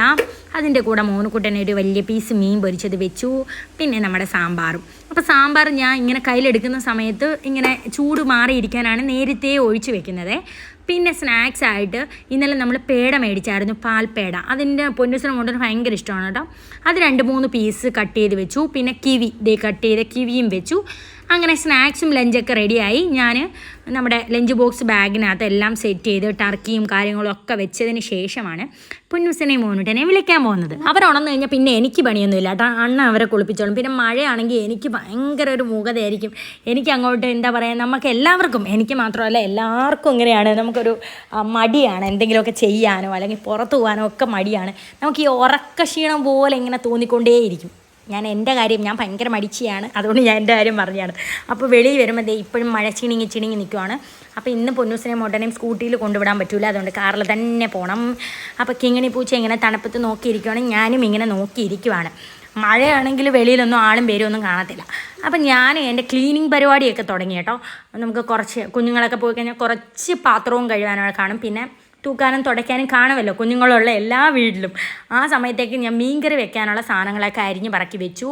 അതിന്റെ കൂടെ മോനക്കുട്ടന് ഒരു വലിയ പീസ് മീൻ പൊരിച്ചത് വെച്ചു പിന്നെ നമ്മുടെ സാമ്പാറും. അപ്പോൾ സാമ്പാർ ഞാൻ ഇങ്ങനെ കയ്യിലെടുക്കുന്ന സമയത്ത് ഇങ്ങനെ ചൂട് മാറിയിരിക്കാനാണ് നേരത്തെ ഒഴിച്ചു വെക്കുന്നത്. പിന്നെ സ്നാക്സ് ആയിട്ട് ഇന്നലെ നമ്മൾ പേട മേടിച്ചായിരുന്നു പാൽപ്പേട അതിന്റെ പൊന്നുസിനെ കൊണ്ടൊരു ഭയങ്കര ഇഷ്ടമാണ് കേട്ടോ. അത് രണ്ട് മൂന്ന് പീസ് കട്ട് ചെയ്ത് വെച്ചു പിന്നെ കിവി. ദേ കട്ട് ചെയ്ത കിവിയും വെച്ചു. അങ്ങനെ സ്നാക്സും ലഞ്ചൊക്കെ റെഡിയായി ഞാൻ നമ്മുടെ ലഞ്ച് ബോക്സ് ബാഗിനകത്ത് എല്ലാം സെറ്റ് ചെയ്ത് ടർക്കിയും കാര്യങ്ങളും ഒക്കെ വെച്ചതിന് ശേഷമാണ് പുന്നൂസിനെയും മോനുട്ടനെയും വിളിക്കാൻ പോകുന്നത്. അവർ ഉണർന്നു കഴിഞ്ഞാൽ പിന്നെ എനിക്ക് പണിയൊന്നുമില്ല. കേട്ടോ അണ്ണ അവരെ കുളിപ്പിച്ചോളും. പിന്നെ മഴയാണെങ്കിൽ എനിക്ക് ഭയങ്കര ഒരു മൂകതയായിരിക്കും. എനിക്ക് അങ്ങോട്ട് എന്താ പറയുക നമുക്ക് എല്ലാവർക്കും എനിക്ക് മാത്രമല്ല എല്ലാവർക്കും ഇങ്ങനെയാണ്. നമുക്കൊരു മടിയാണ്. എന്തെങ്കിലുമൊക്കെ ചെയ്യാനോ അല്ലെങ്കിൽ പുറത്തു പോകാനോ ഒക്കെ മടിയാണ്. നമുക്ക് ഈ ഉറക്ക ക്ഷീണം പോലെ ഇങ്ങനെ തോന്നിക്കൊണ്ടേയിരിക്കും. ഞാൻ എന്റെ കാര്യം ഞാൻ ഭയങ്കര മടിച്ചിയാണ്. അതുകൊണ്ട് ഞാൻ എന്റെ കാര്യം പറഞ്ഞാണ് അപ്പോൾ വെളിയിൽ വരുമ്പോൾ ദേ ഇപ്പോഴും മഴ ചിണിങ്ങി ചിണിങ്ങി നിൽക്കുവാണ് അപ്പോൾ ഇന്ന് പൊന്നൂസിനെയും മോട്ടനെയും സ്കൂട്ടിയിൽ കൊണ്ടുവിടാൻ പറ്റില്ല അതുകൊണ്ട് കാറിൽ തന്നെ പോകണം അപ്പോൾ കിങ്ങിണി പൂച്ച ഇങ്ങനെ തണുപ്പത്ത് നോക്കിയിരിക്കുവാണ്. ഞാനും ഇങ്ങനെ നോക്കിയിരിക്കുവാണ്. മഴയാണെങ്കിൽ വെളിയിലൊന്നും ആളും പേരും ഒന്നും കാണത്തില്ല. അപ്പം ഞാൻ എന്റെ ക്ലീനിങ് പരിപാടിയൊക്കെ തുടങ്ങി കേട്ടോ. നമുക്ക് കുറച്ച് കുഞ്ഞുങ്ങളൊക്കെ പോയി കഴിഞ്ഞാൽ കുറച്ച് പാത്രവും കഴുകാനൊക്കെ കാണും. പിന്നെ തൂക്കാനും തുടയ്ക്കാനും കാണുമല്ലോ കുഞ്ഞുങ്ങളുള്ള എല്ലാ വീട്ടിലും. ആ സമയത്തേക്ക് ഞാൻ മീൻകറി വെക്കാനുള്ള സാധനങ്ങളൊക്കെ അരിഞ്ഞ് പറക്കി വെച്ചു.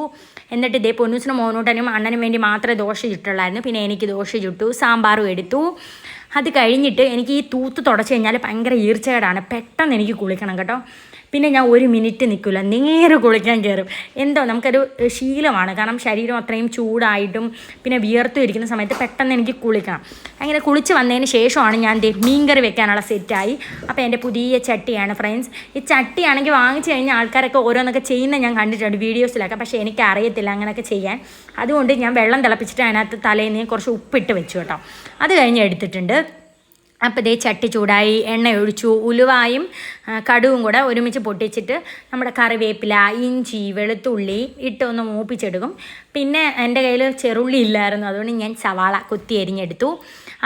എന്നിട്ട് ഇതേ പൊന്നൂസിനും മോനൂട്ടനും അണ്ണനും വേണ്ടി മാത്രമേ ദോശ ചുട്ടുള്ളായിരുന്നു. പിന്നെ എനിക്ക് ദോശ ചുട്ടു സാമ്പാറും എടുത്തു. അത് കഴിഞ്ഞിട്ട് എനിക്ക് ഈ തൂത്ത് തുടച്ച് കഴിഞ്ഞാൽ ഭയങ്കര ഈർച്ചകേടാണ്. പെട്ടെന്ന് എനിക്ക് കുളിക്കണം കേട്ടോ. പിന്നെ ഞാൻ ഒരു മിനിറ്റ് നിൽക്കില്ല. നേരെ കുളിക്കാൻ കയറും. എന്തോ നമുക്കൊരു ശീലമാണ്. കാരണം ശരീരം അത്രയും ചൂടായിട്ടും പിന്നെ വിയർത്തും ഇരിക്കുന്ന സമയത്ത് പെട്ടെന്ന് എനിക്ക് കുളിക്കണം. അങ്ങനെ കുളിച്ച് വന്നതിന് ശേഷമാണ് ഞാൻ ദേ മീൻകറി വെക്കാനുള്ള സെറ്റായി. അപ്പോൾ എന്റെ പുതിയ ചട്ടിയാണ് ഫ്രണ്ട്സ്. ഈ ചട്ടിയാണെങ്കിൽ വാങ്ങിച്ചു കഴിഞ്ഞാൽ ആൾക്കാരൊക്കെ ഓരോന്നൊക്കെ ചെയ്യുന്ന ഞാൻ കണ്ടിട്ടുണ്ട് വീഡിയോസിലൊക്കെ. പക്ഷേ എനിക്ക് അറിയത്തില്ല അങ്ങനെയൊക്കെ ചെയ്യാൻ. അതുകൊണ്ട് ഞാൻ വെള്ളം തിളപ്പിച്ചിട്ട് അതിനകത്ത് തലേന്ന് കുറച്ച് ഉപ്പിട്ട് വെച്ചു കേട്ടോ. അത് കഴിഞ്ഞ് എടുത്തിട്ടുണ്ട്. അപ്പോൾ ഇതേ ചട്ടി ചൂടായി എണ്ണ ഒഴിച്ചു ഉലുവായും കടുവും കൂടെ ഒരുമിച്ച് പൊട്ടിച്ചിട്ട് നമ്മുടെ കറിവേപ്പില ഇഞ്ചി വെളുത്തുള്ളി ഇട്ടൊന്ന് മൂപ്പിച്ചെടുക്കും. പിന്നെ എന്റെ കയ്യിൽ ചെറുള്ളി ഇല്ലായിരുന്നു അതുകൊണ്ട് ഞാൻ സവാള കൊത്തി എരിഞ്ഞെടുത്തു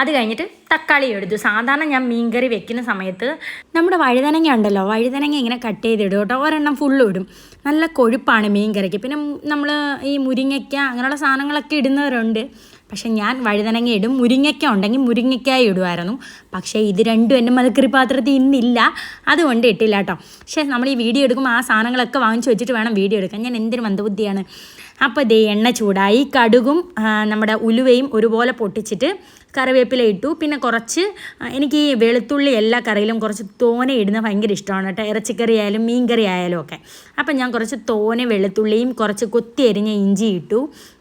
അത് കഴിഞ്ഞിട്ട് തക്കാളി എടുത്തു. സാധാരണ ഞാൻ മീൻകറി വെക്കുന്ന സമയത്ത് നമ്മുടെ വഴുതനങ്ങ ഉണ്ടല്ലോ വഴുതനങ്ങ ഇങ്ങനെ കട്ട് ചെയ്തിടും കേട്ടോ. ഒരെണ്ണം ഫുള്ളും ഇടും. നല്ല കൊഴുപ്പാണ് മീൻകറിക്ക്. പിന്നെ നമ്മൾ ഈ മുരിങ്ങയ്ക്ക അങ്ങനെയുള്ള സാധനങ്ങളൊക്കെ ഇടുന്നവരുണ്ട്. പക്ഷെ ഞാൻ വഴുതനങ്ങ ഇടും മുരിങ്ങയ്ക്ക ഉണ്ടെങ്കിൽ മുരിങ്ങയ്ക്കായി ഇടുമായിരുന്നു പക്ഷേ ഇത് രണ്ടും എന്റെ മലക്കറി പാത്രത്തിൽ ഇന്നില്ല. അതുകൊണ്ട് ഇട്ടില്ല കേട്ടോ. പക്ഷേ നമ്മൾ ഈ വീഡിയോ എടുക്കുമ്പോൾ ആ സാധനങ്ങളൊക്കെ വാങ്ങിച്ചു വെച്ചിട്ട് വേണം വീഡിയോ എടുക്കാൻ. ഞാൻ എന്തൊരു മന്ദബുദ്ധിയാണ്. അപ്പോൾ ദേ എണ്ണ ചൂടായി കടുകും നമ്മുടെ ഉലുവയും ഒരുപോലെ പൊട്ടിച്ചിട്ട് കറിവേപ്പില ഇട്ടു. പിന്നെ കുറച്ച് എനിക്ക് ഈ വെളുത്തുള്ളി എല്ലാ കറിയിലും കുറച്ച് തോനെ ഇടുന്ന ഭയങ്കര ഇഷ്ടമാണ് കേട്ടോ. ഇറച്ചിക്കറി ആയാലും മീൻ കറി ആയാലും ഒക്കെ. അപ്പം ഞാൻ കുറച്ച് തോനെ വെളുത്തുള്ളിയും കുറച്ച് കൊത്തി എരിഞ്ഞ ഇഞ്ചി ഇട്ടു.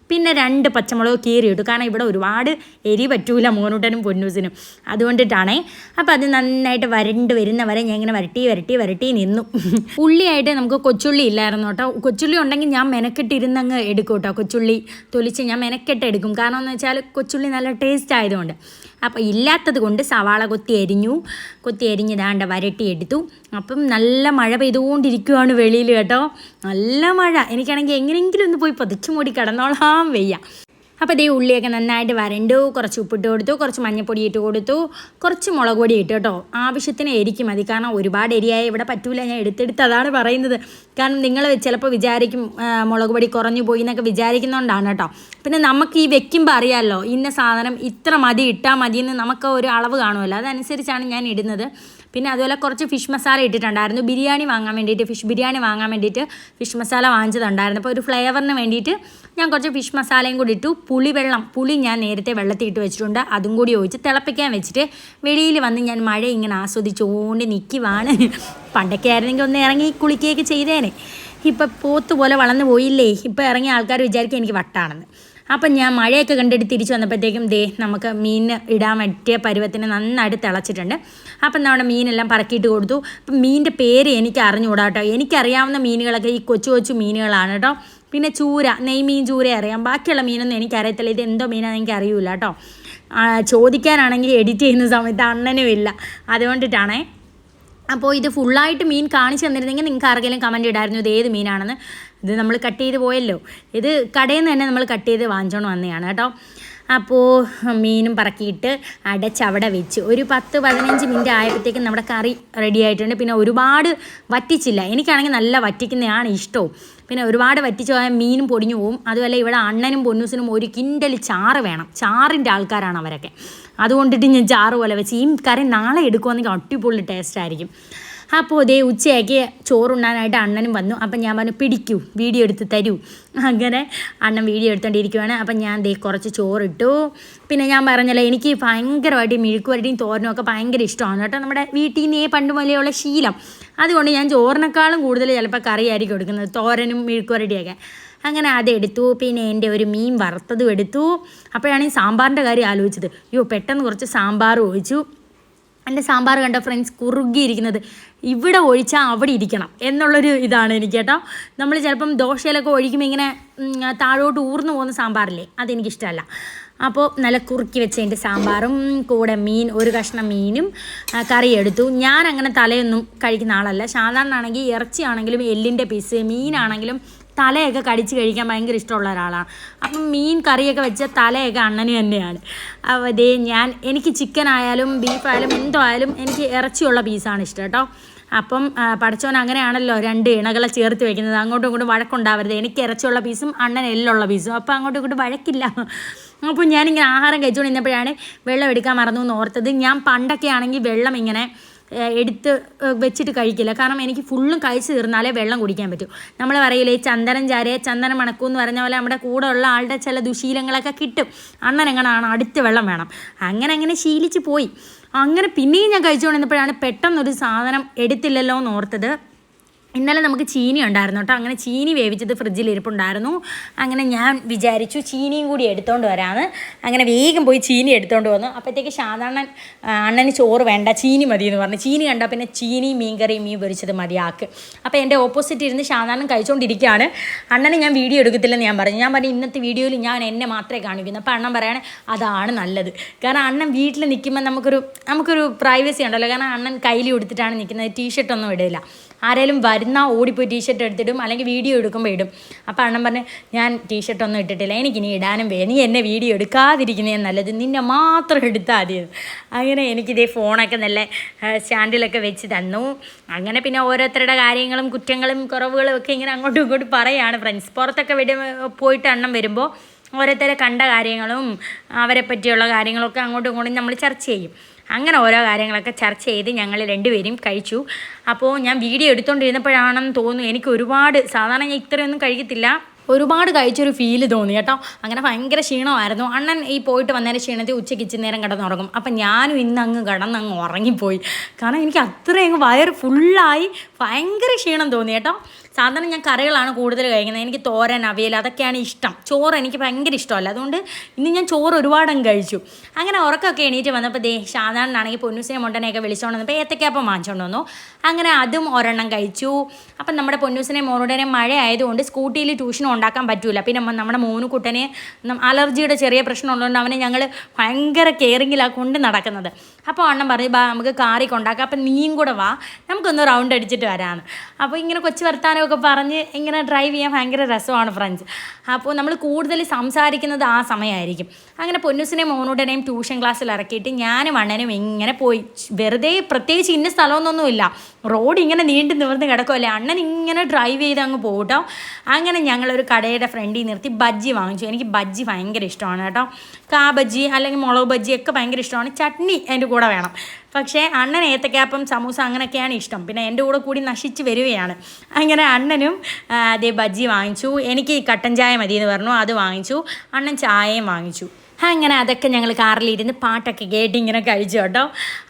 പിന്നെ രണ്ട് പച്ചമുളക് കീറി ഇട്ടു കാരണം ഇവിടെ ഒരുപാട് എരി പറ്റൂല മോനൂട്ടനും പൊന്നൂസിനും. അതുകൊണ്ടിട്ടാണേ. അപ്പം അത് നന്നായിട്ട് വരണ്ട് വരുന്ന വരെ ഞാൻ ഇങ്ങനെ വരട്ടി വരട്ടി വരട്ടി നിന്നു. ഉള്ളിയായിട്ട് നമുക്ക് കൊച്ചുള്ളി ഇല്ലായിരുന്നു കേട്ടോ. കൊച്ചുള്ളി ഉണ്ടെങ്കിൽ ഞാൻ മെനക്കെട്ടിരുന്നങ്ങ് എടുക്കും കേട്ടോ. കൊച്ചുള്ളി തൊലിച്ച് ഞാൻ മെനക്കെട്ട് എടുക്കും കാരണം എന്ന് വെച്ചാൽ കൊച്ചുള്ളി നല്ല ടേസ്റ്റ് ആയതുകൊണ്ട്. അപ്പോൾ ഇല്ലാത്തത് കൊണ്ട് സവാള കൊത്തി എരിഞ്ഞു. കൊത്തി എരിഞ്ഞ് ദാണ്ട വരട്ടി എടുത്തു അപ്പം നല്ല മഴ പെയ്തുകൊണ്ടിരിക്കുവാണ് വെളിയിൽ കേട്ടോ. നല്ല മഴ. എനിക്കാണെങ്കിൽ എങ്ങനെയെങ്കിലും ഒന്ന് പോയി പതിച്ചു മൂടി കിടന്നോളാം വയ്യ. അപ്പോൾ ഇതേ ഉള്ളിയൊക്കെ നന്നായിട്ട് വരണ്ടു. കുറച്ച് ഉപ്പിട്ട് കൊടുത്തു കുറച്ച് മഞ്ഞപ്പൊടി ഇട്ട് കൊടുത്തു. കുറച്ച് മുളക് പൊടി ഇട്ടു കേട്ടോ. ആവശ്യത്തിന് എരിക്ക് മതി. കാരണം ഒരുപാട് എരിയായ ഇവിടെ പറ്റൂല. ഞാൻ എടുത്തെടുത്ത് അതാണ് പറയുന്നത്. കാരണം നിങ്ങൾ ചിലപ്പോൾ വിചാരിക്കും മുളക് പൊടി കുറഞ്ഞു പോയി എന്നൊക്കെ വിചാരിക്കുന്നതുകൊണ്ടാണ് കേട്ടോ. പിന്നെ നമുക്ക് ഈ വെക്കുമ്പോൾ അറിയാമല്ലോ ഇന്ന സാധനം ഇത്ര മതി ഇട്ടാൽ മതി എന്ന് നമുക്ക് ഒരു അളവ് കാണുമല്ലോ. അതനുസരിച്ചാണ് ഞാൻ ഇടുന്നത്. പിന്നെ അതുപോലെ കുറച്ച് ഫിഷ് മസാല ഇട്ടിട്ടുണ്ടായിരുന്നു. ബിരിയാണി വാങ്ങാൻ വേണ്ടിയിട്ട് ഫിഷ് ബിരിയാണി വാങ്ങാൻ വേണ്ടിയിട്ട് ഫിഷ് മസാല വാങ്ങിച്ചതുണ്ടായിരുന്നു. അപ്പോൾ ഒരു ഫ്ലേവറിന് വേണ്ടിയിട്ട് ഞാൻ കുറച്ച് ഫിഷ് മസാലയും കൂടി ഇട്ടു. പുളിവെള്ളം പുളി ഞാൻ നേരത്തെ വെള്ളത്തിൽ ഇട്ട് വെച്ചിട്ടുണ്ട്. അതും കൂടി ഒഴിച്ച് തിളപ്പിക്കാൻ വെച്ചിട്ട് വെളിയിൽ വന്ന് ഞാൻ മഴ ഇങ്ങനെ ആസ്വദിച്ചുകൊണ്ട് നിൽക്കുവാണ് പണ്ടൊക്കെ ആയിരുന്നെങ്കിൽ ഒന്ന് ഇറങ്ങി കുളിക്കുകയൊക്കെ ചെയ്തേനെ. ഇപ്പം പോത്ത് പോലെ വളർന്നു പോയില്ലേ? ഇപ്പം ഇറങ്ങിയ ആൾക്കാർ വിചാരിക്കും എനിക്ക് വട്ടാണെന്ന്. അപ്പം ഞാൻ മഴയൊക്കെ കണ്ടിട്ട് തിരിച്ചു വന്നപ്പോഴത്തേക്കും ദേ നമുക്ക് മീൻ ഇടാൻ പറ്റിയ പരുവത്തിന് നന്നായിട്ട് തിളച്ചിട്ടുണ്ട്. അപ്പം നമ്മുടെ മീനെല്ലാം പറക്കിയിട്ട് കൊടുത്തു. അപ്പം മീനിന്റെ പേര് എനിക്ക് അറിഞ്ഞുകൂടാ കേട്ടോ എനിക്കറിയാവുന്ന മീനുകളൊക്കെ ഈ കൊച്ചു കൊച്ചു മീനുകളാണ് കേട്ടോ. പിന്നെ ചൂര നെയ്മീൻ ചൂര അറിയാം. ബാക്കിയുള്ള മീനൊന്നും എനിക്ക് എനിക്കറിയത്തില്ല. ഇത് എന്തോ മീനാണെന്ന് എനിക്ക് അറിയില്ല കേട്ടോ ചോദിക്കാനാണെങ്കിൽ എഡിറ്റ് ചെയ്യുന്ന സമയത്ത് അണ്ണനും ഇല്ല. അതുകൊണ്ടിട്ടാണേ. അപ്പോൾ ഇത് ഫുള്ളായിട്ട് മീൻ കാണിച്ചു തന്നിരുന്നെങ്കിൽ നിങ്ങൾക്ക് ആർക്കെങ്കിലും കമന്റ് ഇടായിരുന്നു ഇത് ഏത് മീനാണെന്ന്. ഇത് നമ്മൾ കട്ട് ചെയ്ത് പോയല്ലോ. ഇത് കടയിൽ നിന്ന് തന്നെ നമ്മൾ കട്ട് ചെയ്ത് വാങ്ങിച്ചോണ്ട് വന്നതാണ് കേട്ടോ. അപ്പോൾ മീനും പറക്കിയിട്ട് അടച്ചവിടെ വെച്ച്. ഒരു പത്ത് പതിനഞ്ച് മിനിറ്റ് ആയപ്പോഴത്തേക്കും നമ്മുടെ കറി റെഡി ആയിട്ടുണ്ട്. പിന്നെ ഒരുപാട് വറ്റിച്ചില്ല. എനിക്കാണെങ്കിൽ നല്ല വറ്റിക്കുന്നതാണ് ഇഷ്ടവും. പിന്നെ ഒരുപാട് വറ്റിച്ച് പോയാൽ മീനും പൊടിഞ്ഞു പോകും അതുപോലെ ഇവിടെ അണ്ണനും പൊന്നൂസിനും ഒരു കിൻഡൽ ചാറ് വേണം. ചാറിന്റെ ആൾക്കാരാണ് അവരൊക്കെ. അതുകൊണ്ടിട്ട് ഞാൻ ചാറ് പോലെ വെച്ച് ഈ കറി നാളെ എടുക്കുവാണെങ്കിൽ അടിപൊളി ടേസ്റ്റ് ആയിരിക്കും. അപ്പോൾ ഇതേ ഉച്ചയാക്കി ചോറുണ്ണാനായിട്ട് അണ്ണനും വന്നു. അപ്പം ഞാൻ പറഞ്ഞു പിടിക്കൂ വീഡിയോ എടുത്ത് തരൂ. അങ്ങനെ അണ്ണൻ വീഡിയോ എടുത്തോണ്ടിരിക്കുവാണ്. അപ്പം ഞാൻ ദേ കുറച്ച് ചോറിട്ടു. പിന്നെ ഞാൻ പറഞ്ഞല്ലോ എനിക്ക് ഭയങ്കരമായിട്ട് മെഴുക്ക് വരട്ടിയും തോരനും ഒക്കെ ഭയങ്കര ഇഷ്ടമാണ്. കേട്ടോ നമ്മുടെ വീട്ടിൽ നിന്നേ പണ്ട് മുതലെയുള്ള ശീലം. അതുകൊണ്ട് ഞാൻ ചോറിനേക്കാളും കൂടുതൽ ചിലപ്പോൾ കറിയായിരിക്കും എടുക്കുന്നത്. തോരനും മെഴുക്ക് വരട്ടിയൊക്കെ അങ്ങനെ അതെടുത്തു പിന്നെ എന്റെ ഒരു മീൻ വറുത്തതും എടുത്തു. അപ്പോഴാണ് ഈ സാമ്പാറിന്റെ കാര്യം ആലോചിച്ചത്. അയ്യോ പെട്ടെന്ന് കുറച്ച് സാമ്പാർ ഒഴിച്ചു. എന്റെ സാമ്പാർ കണ്ട ഫ്രണ്ട്സ് കുറുകിയിരിക്കുന്നത്. ഇവിടെ ഒഴിച്ചാൽ അവിടെ ഇരിക്കണം എന്നുള്ളൊരു ഇതാണ് എനിക്ക് കേട്ടോ. നമ്മൾ ചിലപ്പം ദോശയിലൊക്കെ ഒഴിക്കുമ്പോൾ ഇങ്ങനെ താഴോട്ട് ഊർന്നു പോകുന്ന സാമ്പാറില്ലേ അതെനിക്കിഷ്ടമല്ല. അപ്പോൾ നല്ല കുറുക്കി വെച്ചതിന്റെ സാമ്പാറും കൂടെ മീൻ ഒരു കഷ്ണം മീനും കറി എടുത്തു. ഞാൻ അങ്ങനെ തലയൊന്നും കഴിക്കുന്ന ആളല്ല. സാധാരണ ആണെങ്കിൽ ഇറച്ചിയാണെങ്കിലും എല്ലിന്റെ പീസ് മീനാണെങ്കിലും തലയൊക്കെ കടിച്ച് കഴിക്കാൻ ഭയങ്കര ഇഷ്ടമുള്ള ഒരാളാണ്. അപ്പം മീൻ കറിയൊക്കെ വെച്ച തലയൊക്കെ അണ്ണന് തന്നെയാണ്. ദേ ഞാൻ എനിക്ക് ചിക്കൻ ആയാലും ബീഫ് ആയാലും എന്തോ ആയാലും എനിക്ക് ഇറച്ചിയുള്ള പീസാണ് ഇഷ്ടം കേട്ടോ. അപ്പം പഠിച്ചവൻ അങ്ങനെയാണല്ലോ രണ്ട് ഇണകളെ ചേർത്ത് വെക്കുന്നത്. അങ്ങോട്ടും ഇങ്ങോട്ടും വഴക്കുണ്ടാവരുത്. എനിക്ക് ഇറച്ചിയുള്ള പീസും അണ്ണൻ എല്ലുള്ള പീസും. അപ്പോൾ അങ്ങോട്ടും ഇങ്ങോട്ടും വഴക്കില്ല. അപ്പോൾ ഞാനിങ്ങനെ ആഹാരം കഴിച്ചുകൊണ്ട് നിന്നപ്പോഴാണ് വെള്ളം എടുക്കാൻ മറന്നു എന്ന് ഓർത്തത്. ഞാൻ പണ്ടൊക്കെ ആണെങ്കിൽ വെള്ളം ഇങ്ങനെ എടുത്ത് വെച്ചിട്ട് കഴിക്കില്ല. കാരണം എനിക്ക് ഫുള്ളും കഴിച്ച് തീർന്നാലേ വെള്ളം കുടിക്കാൻ പറ്റൂ. നമ്മൾ പറയില്ലേ ചന്ദനം ചാരയെ ചന്ദനം മണക്കൂ എന്ന് പറഞ്ഞ പോലെ നമ്മുടെ കൂടെ ഉള്ള ആളുടെ ചില ദുശീലങ്ങളൊക്കെ കിട്ടും. അണ്ണൻ എങ്ങനെയാണ് അടുത്ത് വെള്ളം വേണം. അങ്ങനെ അങ്ങനെ ശീലിച്ച് പോയി. അങ്ങനെ പിന്നെയും ഞാൻ കഴിച്ചുകൊണ്ടിരുന്നപ്പോഴാണ് പെട്ടെന്നൊരു സാധനം എടുത്തില്ലല്ലോ എന്ന് ഓർത്തത്. ഇന്നലെ നമുക്ക് ചീനി ഉണ്ടായിരുന്നു കേട്ടോ. അങ്ങനെ ചീനി വേവിച്ചത് ഫ്രിഡ്ജിൽ ഇരിപ്പുണ്ടായിരുന്നു. അങ്ങനെ ഞാൻ വിചാരിച്ചു ചീനിയും കൂടി എടുത്തുകൊണ്ട് വരാമെന്ന് അങ്ങനെ വേഗം പോയി ചീനി എടുത്തുകൊണ്ട് വന്നു. അപ്പോഴത്തേക്ക് സാധാരണ അണ്ണന് ചോറ് വേണ്ട ചീനി മതി എന്ന് പറഞ്ഞു. ചീനി കണ്ടാൽ പിന്നെ ചീനി മീൻകറി മീൻ പൊരിച്ചത് മതിയാക്ക്. അപ്പോൾ എന്റെ ഓപ്പോസിറ്റ് ഇരുന്ന് സാധാരണ കഴിച്ചുകൊണ്ടിരിക്കുകയാണ് അണ്ണന് ഞാൻ വീഡിയോ എടുക്കത്തില്ലെന്ന് ഞാൻ പറഞ്ഞു. ഞാൻ പറഞ്ഞു ഇന്നത്തെ വീഡിയോയിൽ ഞാൻ എന്നെ മാത്രമേ കാണിക്കുന്നു. അപ്പോൾ അണ്ണൻ പറയണേ അതാണ് നല്ലത്. കാരണം അണ്ണൻ വീട്ടിൽ നിൽക്കുമ്പോൾ നമുക്കൊരു നമുക്കൊരു പ്രൈവസി ഉണ്ടല്ലോ. കാരണം അണ്ണൻ കയ്യിൽ കൊടുത്തിട്ടാണ് നിൽക്കുന്നത് ടീഷർട്ടൊന്നും ഇടില്ല ആരെങ്കിലും വരുന്ന ഓടിപ്പോയി ടീഷർട്ട് എടുത്തിടും അല്ലെങ്കിൽ വീഡിയോ എടുക്കുമ്പോൾ ഇടും. അപ്പോൾ അണ്ണൻ പറഞ്ഞ് ഞാൻ ടീഷർട്ടൊന്നും ഇട്ടിട്ടില്ല. എനിക്കിനി ഇടാനും വേ നീ എന്നെ വീഡിയോ എടുക്കാതിരിക്കുന്നേ നല്ലത്. നിന്നെ മാത്രം എടുത്താൽ മതി. അങ്ങനെ എനിക്കിതേ ഫോണൊക്കെ നല്ല സ്റ്റാൻഡിലൊക്കെ വെച്ച് തന്നു. അങ്ങനെ പിന്നെ ഓരോരുത്തരുടെ കാര്യങ്ങളും കുറ്റങ്ങളും കുറവുകളും ഒക്കെ ഇങ്ങനെ അങ്ങോട്ടും ഇങ്ങോട്ടും പറയാണ് ഫ്രണ്ട്സ് പുറത്തൊക്കെ വിട പോയിട്ട് അണ്ണം വരുമ്പോൾ ഓരോരുത്തരെ കണ്ട കാര്യങ്ങളും അവരെ പറ്റിയുള്ള കാര്യങ്ങളൊക്കെ അങ്ങോട്ടും ഇങ്ങോട്ടും നമ്മൾ ചർച്ച ചെയ്യും. അങ്ങനെ ഓരോ കാര്യങ്ങളൊക്കെ ചർച്ച ചെയ്ത് ഞങ്ങൾ രണ്ടുപേരും കഴിച്ചു. അപ്പോൾ ഞാൻ വീഡിയോ എടുത്തുകൊണ്ടിരുന്നപ്പോഴാണെന്ന് തോന്നുന്നു എനിക്ക് ഒരുപാട് സാധാരണ ഞാൻ ഇത്രയൊന്നും കഴിക്കത്തില്ല. ഒരുപാട് കഴിച്ചൊരു ഫീൽ തോന്നി കേട്ടോ. അങ്ങനെ ഭയങ്കര ക്ഷീണമായിരുന്നു. അണ്ണൻ ഈ പോയിട്ട് വന്നതിന് ക്ഷീണത്തിൽ ഉച്ചയ്ക്ക് ഇച്ചിരി നേരം കിടന്നുറങ്ങും. അപ്പം ഞാനും ഇന്ന് അങ്ങ് കിടന്നങ്ങ് ഉറങ്ങിപ്പോയി. കാരണം എനിക്ക് അത്രയും അങ്ങ് വയറ് ഫുള്ളായി ഭയങ്കര ക്ഷീണം തോന്നി കേട്ടോ. സാധാരണ ഞാൻ കറികളാണ് കൂടുതൽ കഴിക്കുന്നത്. എനിക്ക് തോരൻ അവിയൽ അതൊക്കെയാണ് ഇഷ്ടം. ചോറ് എനിക്ക് ഭയങ്കര ഇഷ്ടമല്ല. അതുകൊണ്ട് ഇന്ന് ഞാൻ ചോറ് ഒരുപാടും കഴിച്ചു. അങ്ങനെ ഉറക്കമൊക്കെ എണീറ്റ് വന്നപ്പോൾ ദേ സാധാരണ ആണെങ്കിൽ പൊന്നൂസിനെ മുണ്ടനെയൊക്കെ വിളിച്ചോണ്ട് വന്നപ്പോൾ ഏത്തക്കാപ്പം വാങ്ങിച്ചുകൊണ്ട് വന്നു. അങ്ങനെ അതും ഒരെണ്ണം കഴിച്ചു. അപ്പം നമ്മുടെ പൊന്നൂസിനെ മോനുടനെ മഴ ആയതുകൊണ്ട് സ്കൂട്ടിയിൽ ട്യൂഷൻ ഉണ്ടാക്കാൻ പറ്റില്ല പിന്നെ നമ്മുടെ മോനുകുട്ടനെ കുട്ടനെ അലർജിയുടെ ചെറിയ പ്രശ്നം ഉള്ളതുകൊണ്ട് അവനെ ഞങ്ങൾ ഭയങ്കര കെയറിങ്ങിലാണ് കൊണ്ട് നടക്കുന്നത്. അപ്പോൾ അണ്ണൻ പറയും ബാ നമുക്ക് കാറി കൊണ്ടാക്കാം അപ്പം നീയും കൂടെ വാ നമുക്കൊന്ന് റൗണ്ട് അടിച്ചിട്ട് വരാമെന്ന് അപ്പോൾ ഇങ്ങനെ കൊച്ചു വർത്താനമൊക്കെ പറഞ്ഞ് ഇങ്ങനെ ഡ്രൈവ് ചെയ്യാൻ ഭയങ്കര രസമാണ് ഫ്രണ്ട്സ് അപ്പോൾ നമ്മൾ കൂടുതൽ സംസാരിക്കുന്നത് ആ സമയമായിരിക്കും. അങ്ങനെ പൊന്നൂസിനെയും മോനൂടനെയും ട്യൂഷൻ ക്ലാസ്സിൽ ഇറക്കിയിട്ട് ഞാനും അണ്ണനും ഇങ്ങനെ പോയി. വെറുതെ പ്രത്യേകിച്ച് ഇന്ന സ്ഥലമൊന്നൊന്നുമില്ല. റോഡ് ഇങ്ങനെ നീണ്ടു നിവർന്ന് കിടക്കുമല്ലേ അണ്ണൻ ഇങ്ങനെ ഡ്രൈവ് ചെയ്ത് അങ്ങ് പോകട്ടോ അങ്ങനെ ഞങ്ങളൊരു കടയുടെ ഫ്രണ്ടിൽ നിർത്തി ബജ്ജി വാങ്ങിച്ചു. എനിക്ക് ബജ്ജി ഭയങ്കര ഇഷ്ടമാണ് കേട്ടോ. കാ ബജ്ജി അല്ലെങ്കിൽ മുളക് ബജ്ജി ഒക്കെ ഭയങ്കര ഇഷ്ടമാണ്. ചട്നി അതിന്റെ കൂടെ വേണം. പക്ഷേ അണ്ണൻ ഏത്തക്കാപ്പം സമൂസ അങ്ങനെയൊക്കെയാണ് ഇഷ്ടം. പിന്നെ എന്റെ കൂടെ കൂടി നശിച്ച് വരികയാണ്. അങ്ങനെ അണ്ണനും അതേ ബജ്ജി വാങ്ങിച്ചു. എനിക്ക് കട്ടൻ ചായ മതി എന്ന് പറഞ്ഞു. അത് വാങ്ങിച്ചു. അണ്ണൻ ചായയും വാങ്ങിച്ചു. അങ്ങനെ അതൊക്കെ ഞങ്ങൾ കാറിലിരുന്ന് പാട്ടൊക്കെ കേട്ട് ഇങ്ങനെ കഴിച്ചു കേട്ടോ.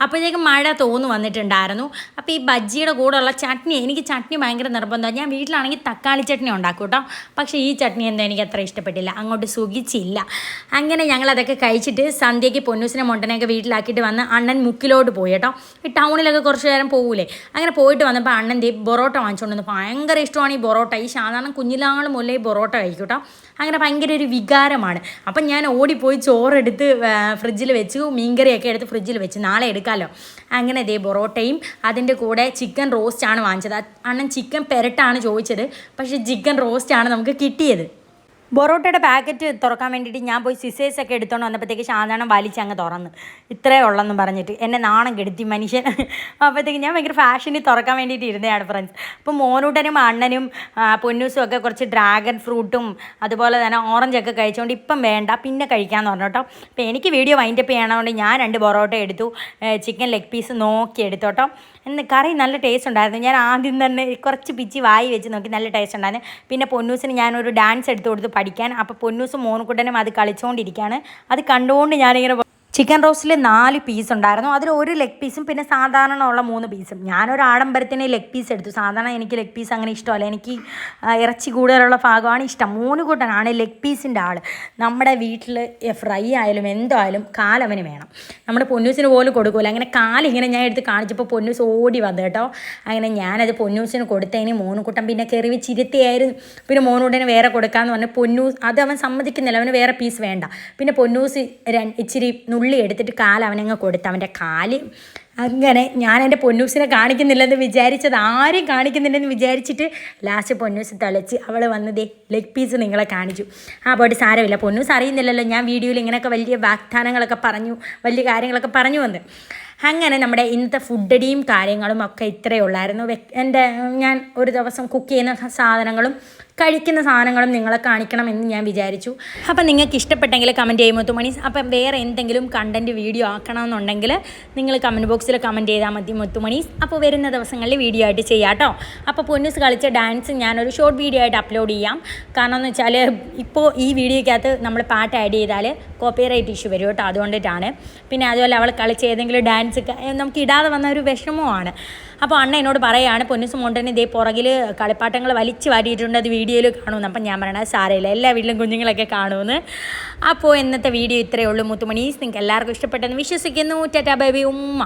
അപ്പോഴത്തേക്കും മഴ തോന്നു വന്നിട്ടുണ്ടായിരുന്നു. അപ്പോൾ ഈ ബജ്ജിയുടെ കൂടെയുള്ള ചട്നി എനിക്ക് ചട്നി ഭയങ്കര നിർബന്ധമാണ് ഞാൻ വീട്ടിലാണെങ്കിൽ തക്കാളി ചട്നി ഉണ്ടാക്കും കേട്ടോ. പക്ഷേ ഈ ചട്നി എന്തോ എനിക്ക് അത്ര ഇഷ്ടപ്പെട്ടില്ല. അങ്ങോട്ട് സുഖിച്ചില്ല. അങ്ങനെ ഞങ്ങൾ അതൊക്കെ കഴിച്ചിട്ട് സന്ധ്യയ്ക്ക് പൊന്നൂസിനെ മൊണ്ടനെയൊക്കെ വീട്ടിലാക്കിയിട്ട് വന്ന് അണ്ണൻ മുക്കിലോട്ട് പോയി കേട്ടോ. ഈ ടൗണിലൊക്കെ കുറച്ച് നേരം പോകൂലേ അങ്ങനെ പോയിട്ട് വന്നപ്പോൾ അണ്ണൻ ദേ ബൊറോട്ട വാങ്ങിച്ചുകൊണ്ട് വന്നു. ഭയങ്കര ഇഷ്ടമാണ് ഈ ബൊറോട്ട ഈ സാധാരണ കുഞ്ഞിലാളും മുല്ലേ ഈ ബൊറോട്ട കഴിക്കും കേട്ടോ. അങ്ങനെ ഭയങ്കര ഒരു വികാരമാണ്. അപ്പം ഞാൻ ഓടിപ്പോയി ചോറെടുത്ത് ഫ്രിഡ്ജിൽ വെച്ച്. മീൻകറിയൊക്കെ എടുത്ത് ഫ്രിഡ്ജിൽ വെച്ച്. നാളെ എടുക്കാമല്ലോ അങ്ങനെ ദേ ബൊറോട്ടയും അതിന്റെ കൂടെ ചിക്കൻ റോസ്റ്റാണ് വാങ്ങിച്ചത്. അണ്ണൻ ചിക്കൻ പെരട്ടാണ് ചോദിച്ചത്. പക്ഷേ ചിക്കൻ റോസ്റ്റാണ് നമുക്ക് കിട്ടിയത്. ബൊറോട്ടയുടെ പാക്കറ്റ് തുറക്കാൻ വേണ്ടിയിട്ട് ഞാൻ പോയി സിസേഴ്സ് ഒക്കെ എടുത്തോണ്ട് വന്നപ്പോഴത്തേക്ക് സാധാരണ വലിച്ച് അങ്ങ് തുറന്ന്. ഇത്രേ ഉള്ളെന്ന് പറഞ്ഞിട്ട് എന്നെ നാണം കെടുത്തി മനുഷ്യൻ. അപ്പോഴത്തേക്ക് ഞാൻ ഭയങ്കര ഫാഷനിൽ തുറക്കാൻ വേണ്ടിയിട്ട് ഇരുന്നതാണ് ഫ്രണ്ട്സ് അപ്പോൾ മോനൂട്ടനും അണ്ണനും പൊന്നൂസും ഒക്കെ കുറച്ച് ഡ്രാഗൺ ഫ്രൂട്ടും അതുപോലെ തന്നെ ഓറഞ്ച് ഒക്കെ കഴിച്ചുകൊണ്ട് ഇപ്പം വേണ്ട പിന്നെ കഴിക്കാമെന്ന് പറഞ്ഞു കേട്ടോ. അപ്പോൾ എനിക്ക് വീഡിയോ വൈൻഡപ്പ് ചെയ്യണതുകൊണ്ട് ഞാൻ രണ്ട് പൊറോട്ട എടുത്തു. ചിക്കൻ ലെഗ് പീസ് നോക്കി എടുത്തു കേട്ടോ. എന്ന് കറി നല്ല ടേസ്റ്റ് ഉണ്ടായിരുന്നു. ഞാൻ ആദ്യം തന്നെ കുറച്ച് പിച്ചി വായി വെച്ച് നോക്കി നല്ല ടേസ്റ്റ് ഉണ്ടായിരുന്നു. പിന്നെ പൊന്നൂസിന് ഞാനൊരു ഡാൻസ് എടുത്തു കൊടുത്ത് പഠിക്കാൻ. അപ്പോൾ പൊന്നൂസും മോനുക്കുട്ടനും അത് കളിച്ചുകൊണ്ടിരിക്കുകയാണ് അത് കണ്ടുകൊണ്ട് ഞാനിങ്ങനെ ചിക്കൻ റോസ്റ്റിൽ നാല് പീസ് ഉണ്ടായിരുന്നു. അതിൽ ഒരു ലെഗ് പീസും പിന്നെ സാധാരണ ഉള്ള മൂന്ന് പീസും ഞാനൊരു ആഡംബരത്തിന് ലെഗ് പീസ് എടുത്തു. സാധാരണ എനിക്ക് ലെഗ് പീസ് അങ്ങനെ ഇഷ്ടമല്ല. എനിക്ക് ഇറച്ചി കൂടുതലുള്ള ഭാഗമാണ് ഇഷ്ടം. മൂന്ന് കൂട്ടനാണ് ലെഗ് പീസിന്റെ ആൾ നമ്മുടെ വീട്ടിൽ ഫ്രൈ ആയാലും എന്തായാലും കാലവന് വേണം. നമ്മുടെ പൊന്നൂസിന് പോലും കൊടുക്കൂല. അങ്ങനെ കാലിങ്ങനെ ഞാൻ എടുത്ത് കാണിച്ചപ്പോൾ പൊന്നൂസ് ഓടി വന്നു കേട്ടോ. അങ്ങനെ ഞാനത് പൊന്നൂസിന് കൊടുത്തതിന് മോനുകുട്ടൻ പിന്നെ കയറി വെച്ചിരുത്തിയായിരുന്നു പിന്നെ പിന്നെ മോനൂട്ടന് വേറെ കൊടുക്കാമെന്ന് പറഞ്ഞ് പൊന്നൂസ് അത് അവൻ സമ്മതിക്കുന്നില്ല. അവന് വേറെ പീസ് വേണ്ട. പിന്നെ പൊന്നൂസ് ഇച്ചിരി നുള്ളി എടുത്തിട്ട് കാൽ അവനങ്ങ് കൊടുത്ത് അവന്റെ കാൽ അങ്ങനെ ഞാൻ എന്റെ പൊന്നൂസിനെ കാണിക്കുന്നില്ലെന്ന് വിചാരിച്ചത് ആരെയും കാണിക്കുന്നില്ലെന്ന് വിചാരിച്ചിട്ട് ലാസ്റ്റ് പൊന്നൂസ് തിളച്ച് അവൾ വന്നതേ ലെഗ് പീസ് നിങ്ങളെ കാണിച്ചു. ആ പോയിട്ട് സാരമില്ല. പൊന്നൂസ് അറിയുന്നില്ലല്ലോ ഞാൻ വീഡിയോയിൽ ഇങ്ങനെയൊക്കെ വലിയ വാഗ്ദാനങ്ങളൊക്കെ പറഞ്ഞു വലിയ കാര്യങ്ങളൊക്കെ പറഞ്ഞു വന്ന്. അങ്ങനെ നമ്മുടെ ഇന്നത്തെ ഫുഡടിയും കാര്യങ്ങളും ഒക്കെ ഇത്രയേ ഉള്ളായിരുന്നു. എന്റെ ഞാൻ ഒരു ദിവസം കുക്ക് ചെയ്യുന്ന സാധനങ്ങളും കഴിക്കുന്ന സാധനങ്ങളും നിങ്ങളെ കാണിക്കണം എന്ന് ഞാൻ വിചാരിച്ചു. അപ്പം നിങ്ങൾക്ക് ഇഷ്ടപ്പെട്ടെങ്കിൽ കമന്റ് ചെയ്യും മുത്തുമണീസ് അപ്പം വേറെ എന്തെങ്കിലും കണ്ടന്റ് വീഡിയോ ആക്കണമെന്നുണ്ടെങ്കിൽ നിങ്ങൾ കമന്റ് ബോക്സിൽ കമന്റ് ചെയ്താൽ മതി മുത്തുമണീസ് അപ്പോൾ വരുന്ന ദിവസങ്ങളിൽ വീഡിയോ ആയിട്ട് ചെയ്യാം കേട്ടോ. അപ്പോൾ പൊന്നൂസ് കളിച്ച ഡാൻസ് ഞാനൊരു ഷോർട്ട് വീഡിയോ ആയിട്ട് അപ്ലോഡ് ചെയ്യാം. കാരണം എന്ന് വെച്ചാൽ ഇപ്പോൾ ഈ വീഡിയോയ്ക്കകത്ത് നമ്മൾ പാട്ട് ആഡ് ചെയ്താൽ കോപ്പിറൈറ്റ് ഇഷ്യൂ വരും കേട്ടോ അതുകൊണ്ടിട്ടാണ്. പിന്നെ അതുപോലെ അവൾ കളിച്ച ഏതെങ്കിലും ഡാൻസ് നമുക്ക് ഇടാതെ വന്ന ഒരു വിഷമമാണ് അപ്പോൾ അണ്ണ എന്നോട് പറയുകയാണ് പൊന്നിസ് മോണ്ടൻ ഇതേ പുറകിൽ കളിപ്പാട്ടങ്ങൾ വലിച്ചു വാരിയിട്ടുണ്ട് അത് വീഡിയോയിൽ കാണുമെന്ന്. അപ്പം ഞാൻ പറയണത് സാരയില്ല എല്ലാ വീട്ടിലും കുഞ്ഞുങ്ങളൊക്കെ കാണുമെന്ന്. അപ്പോൾ ഇന്നത്തെ വീഡിയോ ഇത്രയേ ഉള്ളൂ. മുത്തുമണീസ് നിങ്ങൾക്ക് എല്ലാവർക്കും ഇഷ്ടപ്പെട്ടെന്ന് വിശ്വസിക്കുന്നു. ടാറ്റാ ബേബി ഉമ്മ.